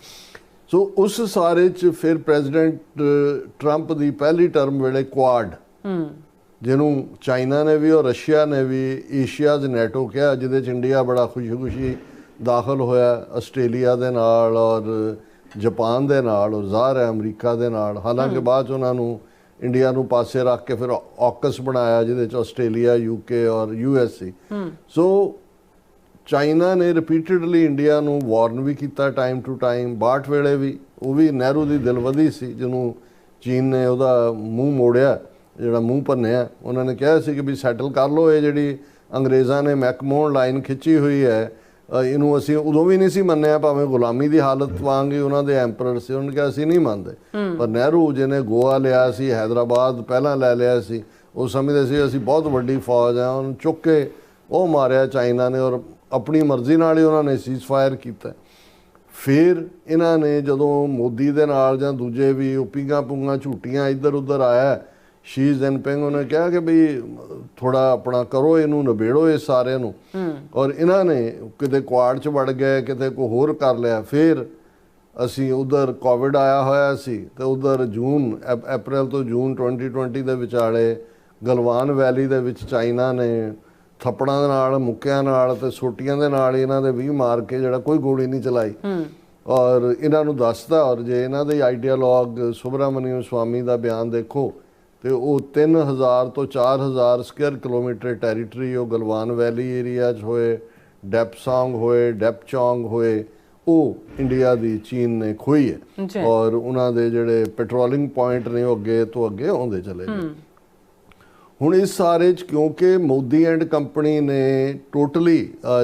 ਸੋ ਉਸ ਸਾਰੇ ਚ ਫਿਰ ਪ੍ਰੈਜ਼ੀਡੈਂਟ ਟਰੰਪ ਦੀ ਪਹਿਲੀ ਟਰਮ ਵੇਲੇ ਕੁਆਡ ਜਿਹਨੂੰ ਚਾਈਨਾ ਨੇ ਵੀ ਔਰ ਰਸ਼ੀਆ ਨੇ ਵੀ ਏਸ਼ੀਆਜ਼ ਨੈਟੋ ਕਿਹਾ ਜਿਹਦੇ ਚ ਇੰਡੀਆ ਬੜਾ ਖੁਸ਼ੀ-ਖੁਸ਼ੀ ਦਾਖਲ ਹੋਇਆ ਆਸਟ੍ਰੇਲੀਆ ਦੇ ਨਾਲ ਔਰ ਜਾਪਾਨ ਦੇ ਨਾਲ ਔਰ ਜ਼ਾਹਰ ਹੈ ਅਮਰੀਕਾ ਦੇ ਨਾਲ। ਹਾਲਾਂਕਿ ਬਾਅਦ ਚ ਉਹਨਾਂ ਨੂੰ ਇੰਡੀਆ ਨੂੰ ਪਾਸੇ ਰੱਖ ਕੇ ਫਿਰ ਆਕਸ ਬਣਾਇਆ ਜਿਹਦੇ ਚ ਆਸਟ੍ਰੇਲੀਆ ਯੂਕੇ ਔਰ ਯੂਐਸ ਸੀ ਸੋ ਚਾਈਨਾ ਨੇ ਰਿਪੀਟਡਲੀ ਇੰਡੀਆ ਨੂੰ ਵਾਰਨ ਵੀ ਕੀਤਾ ਟਾਈਮ ਟੂ ਟਾਈਮ ਬਾਟ ਵੇਲੇ ਵੀ ਉਹ ਵੀ ਨਹਿਰੂ ਦੀ ਦਿਲਵਦੀ ਸੀ ਜਿਹਨੂੰ ਚੀਨ ਨੇ ਉਹਦਾ ਮੂੰਹ ਮੋੜਿਆ ਜਿਹੜਾ ਮੂੰਹ ਭੰਨਿਆ। ਉਹਨਾਂ ਨੇ ਕਿਹਾ ਸੀ ਕਿ ਵੀ ਸੈਟਲ ਕਰ ਲਓ ਇਹ ਜਿਹੜੀ ਅੰਗਰੇਜ਼ਾਂ ਨੇ ਮੈਕਮੋਹਨ ਲਾਈਨ ਖਿੱਚੀ ਹੋਈ ਹੈ ਇਹਨੂੰ ਅਸੀਂ ਉਦੋਂ ਵੀ ਨਹੀਂ ਸੀ ਮੰਨਿਆ ਭਾਵੇਂ ਗੁਲਾਮੀ ਦੀ ਹਾਲਤ ਵਾਂਗੇ ਉਹਨਾਂ ਦੇ ਐਮਪਰਰ ਸੀ ਉਹਨਾਂ ਕਿਹਾ ਅਸੀਂ ਨਹੀਂ ਮੰਨਦੇ। ਪਰ ਨਹਿਰੂ ਜਿਹਨੇ ਗੋਆ ਲਿਆ ਸੀ ਹైదరాబాద్ ਪਹਿਲਾਂ ਲੈ ਲਿਆ ਸੀ ਉਹ ਸਮਝਦੇ ਸੀ ਅਸੀਂ ਬਹੁਤ ਵੱਡੀ ਫੌਜ ਆ ਉਹਨੂੰ ਚੁੱਕ ਕੇ ਉਹ ਮਾਰਿਆ ਚਾਈਨਾ ਨੇ ਔਰ ਆਪਣੀ ਮਰਜ਼ੀ ਨਾਲ ਹੀ ਉਹਨਾਂ ਨੇ ਸੀਜ਼ ਫਾਇਰ ਕੀਤਾ। ਫਿਰ ਇਹਨਾਂ ਨੇ ਜਦੋਂ ਮੋਦੀ ਦੇ ਨਾਲ ਜਾਂ ਦੂਜੇ ਵੀ ਉਪੀਗਾ ਪੁੰਗਾ ਝੂਟੀਆਂ ਇੱਧਰ ਉੱਧਰ ਆਇਆ ਸ਼ੀ ਜਿਨਪਿੰਗ ਉਹਨੇ ਕਿਹਾ ਕਿ ਵੀ ਥੋੜਾ ਆਪਣਾ ਕਰੋ ਇਹਨੂੰ ਨਿਬੇੜੋ ਇਹ ਸਾਰਿਆਂ ਨੂੰ। ਔਰ ਇਹਨਾਂ ਨੇ ਕਿਤੇ ਕੁਆੜ ਚ ਵੜ ਗਏ ਕਿਤੇ ਕੋ ਹੋਰ ਕਰ ਲਿਆ। ਫਿਰ ਅਸੀਂ ਉਧਰ ਕੋਵਿਡ ਆਇਆ ਹੋਇਆ ਸੀ ਤੇ ਉਧਰ ਜੂਨ ਅਪ- ਅਪ੍ਰੈਲ ਤੋਂ ਜੂਨ 2020 ਦੇ ਵਿਚਾਲੇ ਗਲਵਾਨ ਵੈਲੀ ਦੇ ਵਿੱਚ ਚਾਈਨਾ ਨੇ ਥੱਪੜਾਂ ਦੇ ਨਾਲ ਮੁੱਕਿਆਂ ਨਾਲ ਤੇ ਸੋਟੀਆਂ ਦੇ ਨਾਲ ਇਹਨਾਂ ਦੇ ਵੀ ਮਾਰ ਕੇ ਜਿਹੜਾ ਕੋਈ ਗੋਲੀ ਨਹੀਂ ਚਲਾਈ। ਔਰ ਇਹਨਾਂ ਨੂੰ ਦੱਸਦਾ ਔਰ ਜੇ ਇਹਨਾਂ ਦੇ ਆਈਡੀਆਲੋਗ ਸੁਬਰਾਮਨੀਅਮ ਸਵਾਮੀ ਦਾ ਬਿਆਨ ਦੇਖੋ ਤੇ ਉਹ 3000 ਤੋਂ 4000 ਸਕੁਅਰ ਕਿਲੋਮੀਟਰ ਟੈਰੀਟਰੀ ਉਹ ਗਲਵਾਨ ਵੈਲੀ ਏਰੀਆ 'ਚ ਹੋਏ ਡੈਪਸਾਂਗ ਹੋਏ ਡੈਪਚੌਂਗ ਹੋਏ ਉਹ ਇੰਡੀਆ ਦੀ ਚੀਨ ਨੇ ਖੋਈ ਹੈ। ਔਰ ਉਹਨਾਂ ਦੇ ਜਿਹੜੇ ਪੈਟਰੋਲਿੰਗ ਪੁਆਇੰਟ ਨੇ ਉਹ ਅੱਗੇ ਤੋਂ ਅੱਗੇ ਆਉਂਦੇ ਚਲੇ ਗਏ। ਹੁਣ ਇਸ ਸਾਰੇ ਚ ਕਿਉਂਕਿ ਮੋਦੀ ਐਂਡ ਕੰਪਨੀ ਨੇ ਟੋਟਲੀ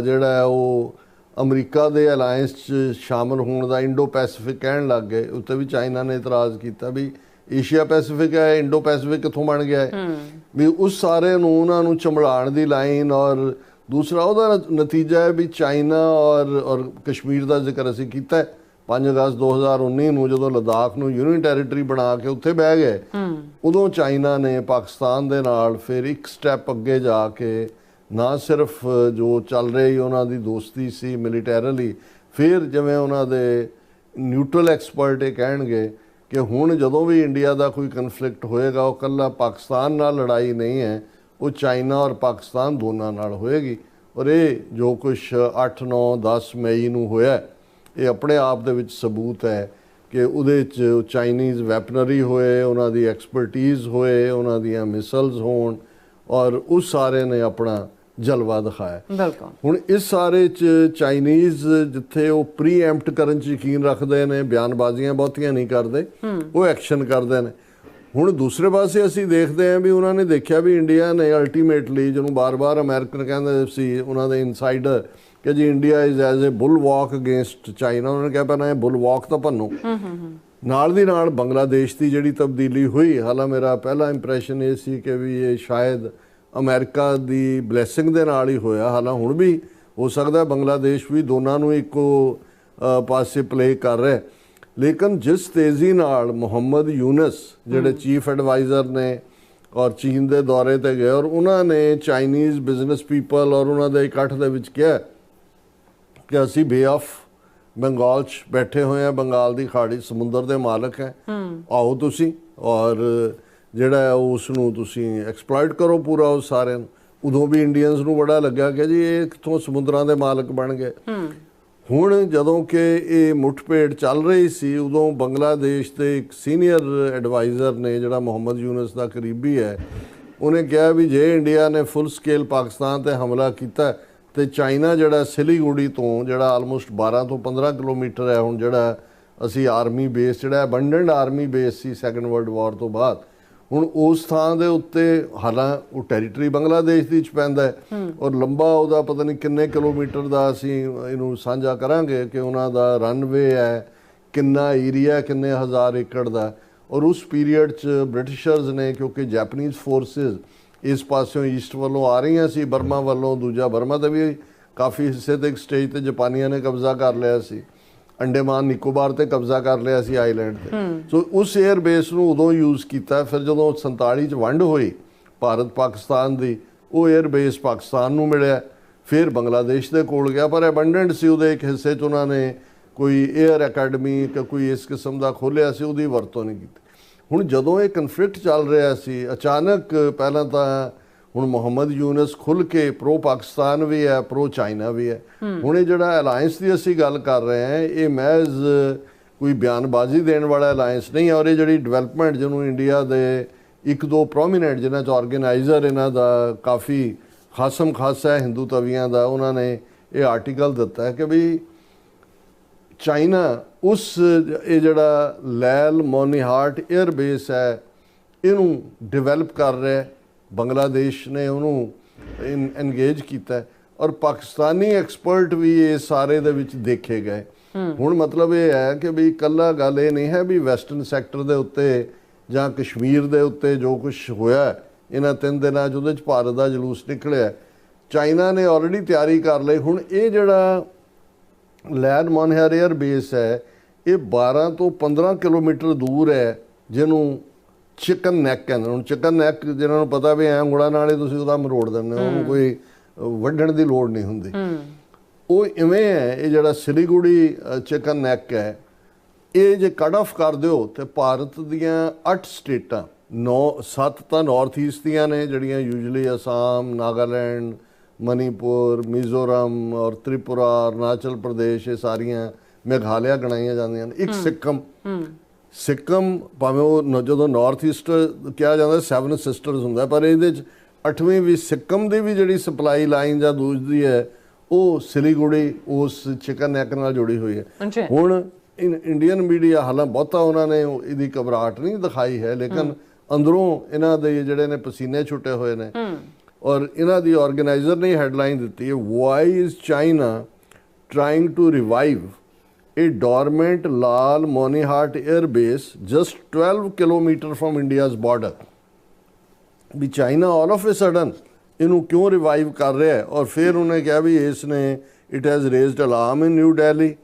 ਜਿਹੜਾ ਹੈ ਉਹ ਅਮਰੀਕਾ ਦੇ ਅਲਾਈਅੰਸ ਚ ਸ਼ਾਮਲ ਹੋਣ ਦਾ ਇੰਡੋ ਪੈਸੀਫਿਕ ਕਹਿਣ ਲੱਗ ਗਏ। ਉੱਤੇ ਵੀ ਚਾਈਨਾ ਨੇ ਇਤਰਾਜ਼ ਕੀਤਾ ਵੀ ਏਸ਼ੀਆ ਪੈਸੀਫਿਕ ਹੈ ਇੰਡੋ ਪੈਸੀਫਿਕ ਕਿੱਥੋਂ ਬਣ ਗਿਆ ਹੈ। ਵੀ ਉਸ ਸਾਰੇ ਨੂੰ ਉਹਨਾਂ ਨੂੰ ਚਮੜਾਉਣ ਦੀ ਲਾਈਨ ਔਰ ਦੂਸਰਾ ਉਹਦਾ ਨਤੀਜਾ ਹੈ ਵੀ ਚਾਈਨਾ ਔਰ ਔਰ ਕਸ਼ਮੀਰ ਦਾ ਜ਼ਿਕਰ ਅਸੀਂ ਕੀਤਾ ਹੈ। 5 ਅਗਸਤ 2019 ਨੂੰ ਜਦੋਂ ਲਦਾਖ ਨੂੰ ਯੂਨੀਅਨ ਟੈਰੀਟਰੀ ਬਣਾ ਕੇ ਉੱਥੇ ਬਹਿ ਗਏ ਉਦੋਂ ਚਾਈਨਾ ਨੇ ਪਾਕਿਸਤਾਨ ਦੇ ਨਾਲ ਫਿਰ ਇੱਕ ਸਟੈਪ ਅੱਗੇ ਜਾ ਕੇ ਨਾ ਸਿਰਫ ਜੋ ਚੱਲ ਰਹੀ ਉਹਨਾਂ ਦੀ ਦੋਸਤੀ ਸੀ ਮਿਲੀਟੈਰਲੀ ਫਿਰ ਜਿਵੇਂ ਉਹਨਾਂ ਦੇ ਨਿਊਟਰਲ ਐਕਸਪਰਟ ਇਹ ਕਹਿਣਗੇ ਕਿ ਹੁਣ ਜਦੋਂ ਵੀ ਇੰਡੀਆ ਦਾ ਕੋਈ ਕਨਫਲਿਕਟ ਹੋਏਗਾ, ਉਹ ਕੱਲਾ ਪਾਕਿਸਤਾਨ ਨਾਲ ਲੜਾਈ ਨਹੀਂ ਹੈ, ਉਹ ਚਾਈਨਾ ਔਰ ਪਾਕਿਸਤਾਨ ਦੋਨਾਂ ਨਾਲ ਹੋਏਗੀ। ਔਰ ਇਹ ਜੋ ਕੁਝ 8 9 10 ਮਈ ਨੂੰ ਹੋਇਆ, ਇਹ ਆਪਣੇ ਆਪ ਦੇ ਵਿੱਚ ਸਬੂਤ ਹੈ ਕਿ ਉਹਦੇ ਚ ਚਾਈਨੀਜ਼ ਵੈਪਨਰੀ ਹੋਏ, ਉਹਨਾਂ ਦੀ ਐਕਸਪਰਟੀਜ਼ ਹੋਏ, ਉਹਨਾਂ ਦੀਆਂ ਮਿਸਲਸ ਹੋਣ, ਔਰ ਉਸ ਸਾਰੇ ਨੇ ਆਪਣਾ ਜਲਵਾ ਦਿਖਾਇਆ। ਬਿਲਕੁਲ। ਹੁਣ ਇਸ ਸਾਰੇ ਚ ਚਾਈਨੀਜ਼ ਜਿੱਥੇ ਉਹ ਪ੍ਰੀਐਮਪਟ ਕਰਨ ਚ ਯਕੀਨ ਰੱਖਦੇ ਨੇ ਬਿਆਨਬਾਜ਼ੀਆਂ ਬਹੁਤੀਆਂ ਨਹੀਂ ਕਰਦੇ ਉਹ ਐਕਸ਼ਨ ਕਰਦੇ ਨੇ। ਹੁਣ ਦੂਸਰੇ ਪਾਸੇ ਅਸੀਂ ਦੇਖਦੇ ਹਾਂ ਵੀ ਉਹਨਾਂ ਨੇ ਦੇਖਿਆ ਵੀ ਇੰਡੀਆ ਨੇ ਅਲਟੀਮੇਟਲੀ ਜਿਹਨੂੰ ਬਾਰ-ਬਾਰ ਅਮਰੀਕਨ ਕਹਿੰਦੇ ਸੀ ਉਹਨਾਂ ਦੇ ਇਨਸਾਈਡਰ ਕਿ ਜੀ India is as a bulwark against China ਉਹਨਾਂ ਨੇ ਕਿਹਾ ਪਹਿਲਾਂ ਇਹ ਬੁਲ ਵਾਕ ਤਾਂ ਭੰਨੋ। ਨਾਲ ਦੀ ਨਾਲ ਬੰਗਲਾਦੇਸ਼ ਦੀ ਜਿਹੜੀ ਤਬਦੀਲੀ ਹੋਈ ਹਾਲਾ ਮੇਰਾ ਪਹਿਲਾ ਇੰਪ੍ਰੈਸ਼ਨ ਇਹ ਸੀ ਕਿ ਵੀ ਇਹ ਸ਼ਾਇਦ ਅਮਰੀਕਾ ਦੀ ਬਲੇਸਿੰਗ ਦੇ ਨਾਲ ਹੀ ਹੋਇਆ। ਹਾਲਾ ਹੁਣ ਵੀ ਹੋ ਸਕਦਾ ਬੰਗਲਾਦੇਸ਼ ਵੀ ਦੋਨਾਂ ਨੂੰ ਇੱਕੋ ਪਾਸੇ ਪਲੇ ਕਰ ਰਿਹਾ। ਲੇਕਿਨ ਜਿਸ ਤੇਜ਼ੀ ਨਾਲ ਮੁਹੰਮਦ ਯੂਨਸ ਜਿਹੜੇ ਚੀਫ ਐਡਵਾਈਜ਼ਰ ਨੇ ਔਰ ਚੀਨ ਦੇ ਦੌਰੇ ਤੇ ਗਏ ਔਰ ਉਹਨਾਂ ਨੇ ਚਾਈਨੀਜ਼ ਬਿਜ਼ਨਸ ਪੀਪਲ ਔਰ ਉਹਨਾਂ ਦੇ ਇਕੱਠ ਦੇ ਵਿੱਚ ਕਿਹਾ ਕਿ ਅਸੀਂ ਬੇ ਆਫ ਬੰਗਾਲ 'ਚ ਬੈਠੇ ਹੋਏ ਆ ਬੰਗਾਲ ਦੀ ਖਾੜੀ ਸਮੁੰਦਰ ਦੇ ਮਾਲਕ ਹੈ। ਆਓ ਤੁਸੀਂ ਔਰ ਜਿਹੜਾ ਹੈ ਉਸ ਨੂੰ ਤੁਸੀਂ ਐਕਸਪਲੋਇਟ ਕਰੋ ਪੂਰਾ ਉਸ ਸਾਰਿਆਂ ਨੂੰ। ਉਦੋਂ ਵੀ ਇੰਡੀਅਨਸ ਨੂੰ ਬੜਾ ਲੱਗਾ ਕਿ ਜੀ ਇਹ ਕਿੱਥੋਂ ਸਮੁੰਦਰਾਂ ਦੇ ਮਾਲਕ ਬਣ ਗਏ। ਹੁਣ ਜਦੋਂ ਕਿ ਇਹ ਮੁੱਠਭੇੜ ਚੱਲ ਰਹੀ ਸੀ ਉਦੋਂ ਬੰਗਲਾਦੇਸ਼ ਦੇ ਇੱਕ ਸੀਨੀਅਰ ਐਡਵਾਈਜ਼ਰ ਨੇ ਜਿਹੜਾ ਮੁਹੰਮਦ ਯੂਨਸ ਦਾ ਕਰੀਬੀ ਹੈ ਉਹਨੇ ਕਿਹਾ ਵੀ ਜੇ ਇੰਡੀਆ ਨੇ ਫੁੱਲ ਸਕੇਲ ਪਾਕਿਸਤਾਨ ਤੇ ਹਮਲਾ ਕੀਤਾ ਤੇ ਚਾਈਨਾ ਜਿਹੜਾ ਸਿਲੀਗੁੜੀ ਤੋਂ ਜਿਹੜਾ ਆਲਮੋਸਟ 12 ਤੋਂ 15 ਕਿਲੋਮੀਟਰ ਹੈ ਹੁਣ ਜਿਹੜਾ ਅਸੀਂ ਆਰਮੀ ਬੇਸ ਜਿਹੜਾ ਅਬੰਡੈਂਟ ਆਰਮੀ ਬੇਸ ਸੀ ਸੈਕੰਡ ਵਰਲਡ ਵਾਰ ਤੋਂ ਬਾਅਦ ਹੁਣ ਉਸ ਥਾਂ ਦੇ ਉੱਤੇ ਹਾਲਾਂ ਉਹ ਟੈਰੀਟਰੀ ਬੰਗਲਾਦੇਸ਼ ਦੀ ਚ ਪੈਂਦਾ ਹੈ ਔਰ ਲੰਬਾ ਉਹਦਾ ਪਤਾ ਨਹੀਂ ਕਿੰਨੇ ਕਿਲੋਮੀਟਰ ਦਾ ਅਸੀਂ ਇਹਨੂੰ ਸਾਂਝਾ ਕਰਾਂਗੇ ਕਿ ਉਹਨਾਂ ਦਾ ਰਨਵੇ ਹੈ ਕਿੰਨਾ ਏਰੀਆ ਕਿੰਨੇ ਹਜ਼ਾਰ ਏਕੜ ਦਾ। ਔਰ ਉਸ ਪੀਰੀਅਡ ਚ ਬ੍ਰਿਟਿਸ਼ਰਸ ਨੇ ਕਿਉਂਕਿ ਜੈਪਨੀਜ਼ ਫੋਰਸਸ ਇਸ ਪਾਸਿਓਂ ਈਸਟ ਵੱਲੋਂ ਆ ਰਹੀਆਂ ਸੀ ਬਰਮਾ ਵੱਲੋਂ ਦੂਜਾ ਬਰਮਾ ਤੇ ਵੀ ਕਾਫੀ ਹਿੱਸੇ ਤੇ ਇੱਕ ਸਟੇਜ ਤੇ ਜਾਪਾਨੀਆਂ ਨੇ ਕਬਜ਼ਾ ਕਰ ਲਿਆ ਸੀ। ਅੰਡੇਮਾਨ ਨਿਕੋਬਾਰ ਤੇ ਕਬਜ਼ਾ ਕਰ ਲਿਆ ਸੀ ਆਈਲੈਂਡ ਤੇ। ਸੋ ਉਸ 에ਅਰ ਬੇਸ ਨੂੰ ਉਦੋਂ ਯੂਜ਼ ਕੀਤਾ, ਫਿਰ ਜਦੋਂ 47 ਚ ਵੰਡ ਹੋਈ, ਭਾਰਤ ਪਾਕਿਸਤਾਨ ਦੀ, ਉਹ 에ਅਰ ਬੇਸ ਪਾਕਿਸਤਾਨ ਨੂੰ ਮਿਲਿਆ। ਫਿਰ ਬੰਗਲਾਦੇਸ਼ ਦੇ ਕੋਲ ਗਿਆ, ਪਰ ਅਬੰਡੈਂਟ ਸੀ ਉਹਦੇ ਇੱਕ ਹਿੱਸੇ 'ਚ ਉਹਨਾਂ ਨੇ ਕੋਈ ਏਅਰ ਅਕੈਡਮੀ ਕਿ ਕੋਈ ਇਸ ਕਿਸਮ ਦਾ ਖੋਲਿਆ ਸੀ, ਉਹਦੀ ਵਰਤੋਂ ਨਹੀਂ ਕੀਤੀ। ਹੁਣ ਜਦੋਂ ਇਹ ਕਨਫਲਿਕਟ ਚੱਲ ਰਿਹਾ ਸੀ, ਅਚਾਨਕ ਪਹਿਲਾਂ ਤਾਂ ਹੁਣ ਮੁਹੰਮਦ ਯੂਨਸ ਖੁੱਲ ਕੇ ਪ੍ਰੋ ਪਾਕਿਸਤਾਨ ਵੀ ਹੈ, ਪ੍ਰੋ ਚਾਈਨਾ ਵੀ ਹੈ। ਹੁਣ ਇਹ ਜਿਹੜਾ ਅਲਾਈਅੰਸ ਦੀ ਅਸੀਂ ਗੱਲ ਕਰ ਰਹੇ ਹਾਂ, ਇਹ ਮਹਿਜ਼ ਕੋਈ ਬਿਆਨਬਾਜ਼ੀ ਦੇਣ ਵਾਲਾ ਅਲਾਈਅੰਸ ਨਹੀਂ ਹੈ ਔਰ ਇਹ ਜਿਹੜੀ ਡਿਵੈਲਪਮੈਂਟ ਜਿਹਨੂੰ ਇੰਡੀਆ ਦੇ ਇੱਕ ਦੋ ਪ੍ਰੋਮਿਨੈਂਟ ਜਿਹਨਾਂ ਚ ਆਰਗੇਨਾਈਜ਼ਰ ਇਹਨਾਂ ਦਾ ਕਾਫੀ ਖਾਸਮ ਖਾਸਾ ਹੈ, ਹਿੰਦੂ ਤਵੀਆਂ ਦਾ, ਉਹਨਾਂ ਨੇ ਇਹ ਆਰਟੀਕਲ ਦਿੱਤਾ ਹੈ ਕਿ ਵੀ ਚਾਈਨਾ ਉਸ ਇਹ ਜਿਹੜਾ ਲੈਲ ਮੋਨੀਹਾਰਟ 에ਅਰ ਬੇਸ ਹੈ, ਇਹਨੂੰ ਡਿਵੈਲਪ ਕਰ ਰਿਹਾ ਹੈ। ਬੰਗਲਾਦੇਸ਼ ਨੇ ਉਹਨੂੰ ਐਨਗੇਜ ਕੀਤਾ ਔਰ ਪਾਕਿਸਤਾਨੀ ਐਕਸਪਰਟ ਵੀ ਇਹ ਸਾਰੇ ਦੇ ਵਿੱਚ ਦੇਖੇ ਗਏ। ਹੁਣ ਮਤਲਬ ਇਹ ਹੈ ਕਿ ਵੀ ਇਕੱਲਾ ਗੱਲ ਇਹ ਨਹੀਂ ਹੈ ਵੀ ਵੈਸਟਰਨ ਸੈਕਟਰ ਦੇ ਉੱਤੇ ਜਾਂ ਕਸ਼ਮੀਰ ਦੇ ਉੱਤੇ ਜੋ ਕੁਝ ਹੋਇਆ ਇਹਨਾਂ ਤਿੰਨ ਦਿਨਾਂ 'ਚ ਉਹਦੇ ਚ ਭਾਰਤ ਦਾ ਜਲੂਸ ਨਿਕਲਿਆ ਚਾਈਨਾ ਨੇ ਆਲਰੇਡੀ ਤਿਆਰੀ ਕਰ ਲਈ। ਹੁਣ ਇਹ ਜਿਹੜਾ ਲੈਂਡ ਮੋਨਹਰ 에ਅਰ ਬੇਸ ਹੈ, ਇਹ 12 ਤੋਂ 15 ਕਿਲੋਮੀਟਰ ਦੂਰ ਹੈ, ਜਿਹਨੂੰ ਚਿਕਨ ਨੈਕ ਕਹਿੰਦੇ ਨੇ। ਹੁਣ ਚਿਕਨ ਨੈਕ ਜਿਹਨਾਂ ਨੂੰ ਪਤਾ ਵੀ ਐ ਉਂਗਲਾਂ ਨਾਲ ਤੁਸੀਂ ਉਹਦਾ ਮਰੋੜ ਦਿੰਦੇ ਹੋ ਉਹਨੂੰ ਕੋਈ ਵੱਢਣ ਦੀ ਲੋੜ ਨਹੀਂ ਹੁੰਦੀ। ਉਹ ਇਵੇਂ ਹੈ ਇਹ ਜਿਹੜਾ ਸਿਲੀਗੁੜੀ ਚਿਕਨ ਨੈਕ ਹੈ ਇਹ ਜੇ ਕੱਟ ਆਫ ਕਰ ਦਿਓ ਤੇ ਭਾਰਤ ਦੀਆਂ 8 ਸਟੇਟਾਂ 9 7 ਤਾਂ ਨਾਰਥ ਈਸਟ ਦੀਆਂ ਨੇ ਜਿਹੜੀਆਂ ਯੂਜੂਲੀ ਅਸਾਮ ਨਾਗਾਲੈਂਡ ਮਨੀਪੁਰ ਮਿਜ਼ੋਰਮ ਔਰ ਤ੍ਰਿਪੁਰਾ ਅਰੁਣਾਚਲ ਪ੍ਰਦੇਸ਼ ਇਹ ਸਾਰੀਆਂ ਮੇਘਾਲਿਆ ਗਣਾਈਆਂ ਜਾਂਦੀਆਂ ਨੇ। ਇੱਕ ਸਿੱਕਮ। ਸਿੱਕਮ ਭਾਵੇਂ ਉਹ ਜਦੋਂ ਨਾਰਥ ਈਸਟ ਕਿਹਾ ਜਾਂਦਾ ਸੈਵਨ ਸਿਸਟਰਸ ਹੁੰਦਾ ਪਰ ਇਹਦੇ ਚ ਅੱਠਵੀਂ ਵੀ ਸਿੱਕਮ ਦੀ ਵੀ ਜਿਹੜੀ ਸਪਲਾਈ ਲਾਈਨ ਜਾਂ ਦੂਜੀ ਹੈ ਉਹ ਸਿਲੀਗੁੜੀ ਉਸ ਚਿਕਨ ਨੈਕ ਨਾਲ ਜੁੜੀ ਹੋਈ ਹੈ। ਹੁਣ ਇੰਡੀਅਨ ਮੀਡੀਆ ਹਾਲਾਂ ਬਹੁਤਾ ਉਹਨਾਂ ਨੇ ਇਹਦੀ ਘਬਰਾਹਟ ਨਹੀਂ ਦਿਖਾਈ ਹੈ ਲੇਕਿਨ ਅੰਦਰੋਂ ਇਹਨਾਂ ਦੇ ਜਿਹੜੇ ਨੇ ਪਸੀਨੇ ਛੁੱਟੇ ਹੋਏ ਨੇ। ਔਰ ਇਹਨਾਂ ਦੀ ਆਰਗੇਨਾਈਜ਼ਰ ਨੇ ਹੈਡਲਾਈਨ ਦਿੱਤੀ ਹੈ why is China trying to revive a dormant Lal Monihart air base just 12 kilometer from India's border. We China all of a sudden ਇਹਨੂੰ ਕਿਉਂ ਰਿਵਾਈਵ ਕਰ ਰਿਹਾ ਹੈ ਔਰ ਫਿਰ ਉਹਨੇ ਕਿਹਾ ਵੀ ਇਸ ਨੇ it has raised alarm in New Delhi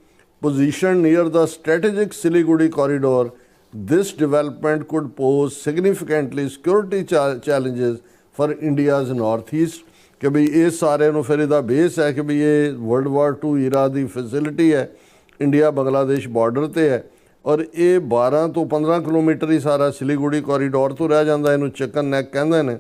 position near the strategic Siliguri corridor this development could pose significantly security cha- challenges for India's northeast ਕਿ ਵੀ ਇਹ ਸਾਰੇ ਨੂੰ ਫਿਰ ਇਹਦਾ ਬੇਸ ਹੈ ਕਿ ਵੀ ਇਹ ਵਰਲਡ ਵਾਰ 2 ਈਰਾ ਦੀ ਫੈਸਿਲਿਟੀ ਹੈ ਇੰਡੀਆ ਬੰਗਲਾਦੇਸ਼ ਬਾਰਡਰ ਤੇ ਹੈ ਔਰ ਇਹ 12 ਤੋਂ 15 ਕਿਲੋਮੀਟਰ ਹੀ ਸਾਰਾ ਸਿਲੀਗੁੜੀ ਕੋਰੀਡੋਰ ਤੋਂ ਰਹਿ ਜਾਂਦਾ, ਇਹਨੂੰ ਚਿਕਨ ਨੈਕ ਕਹਿੰਦੇ ਨੇ।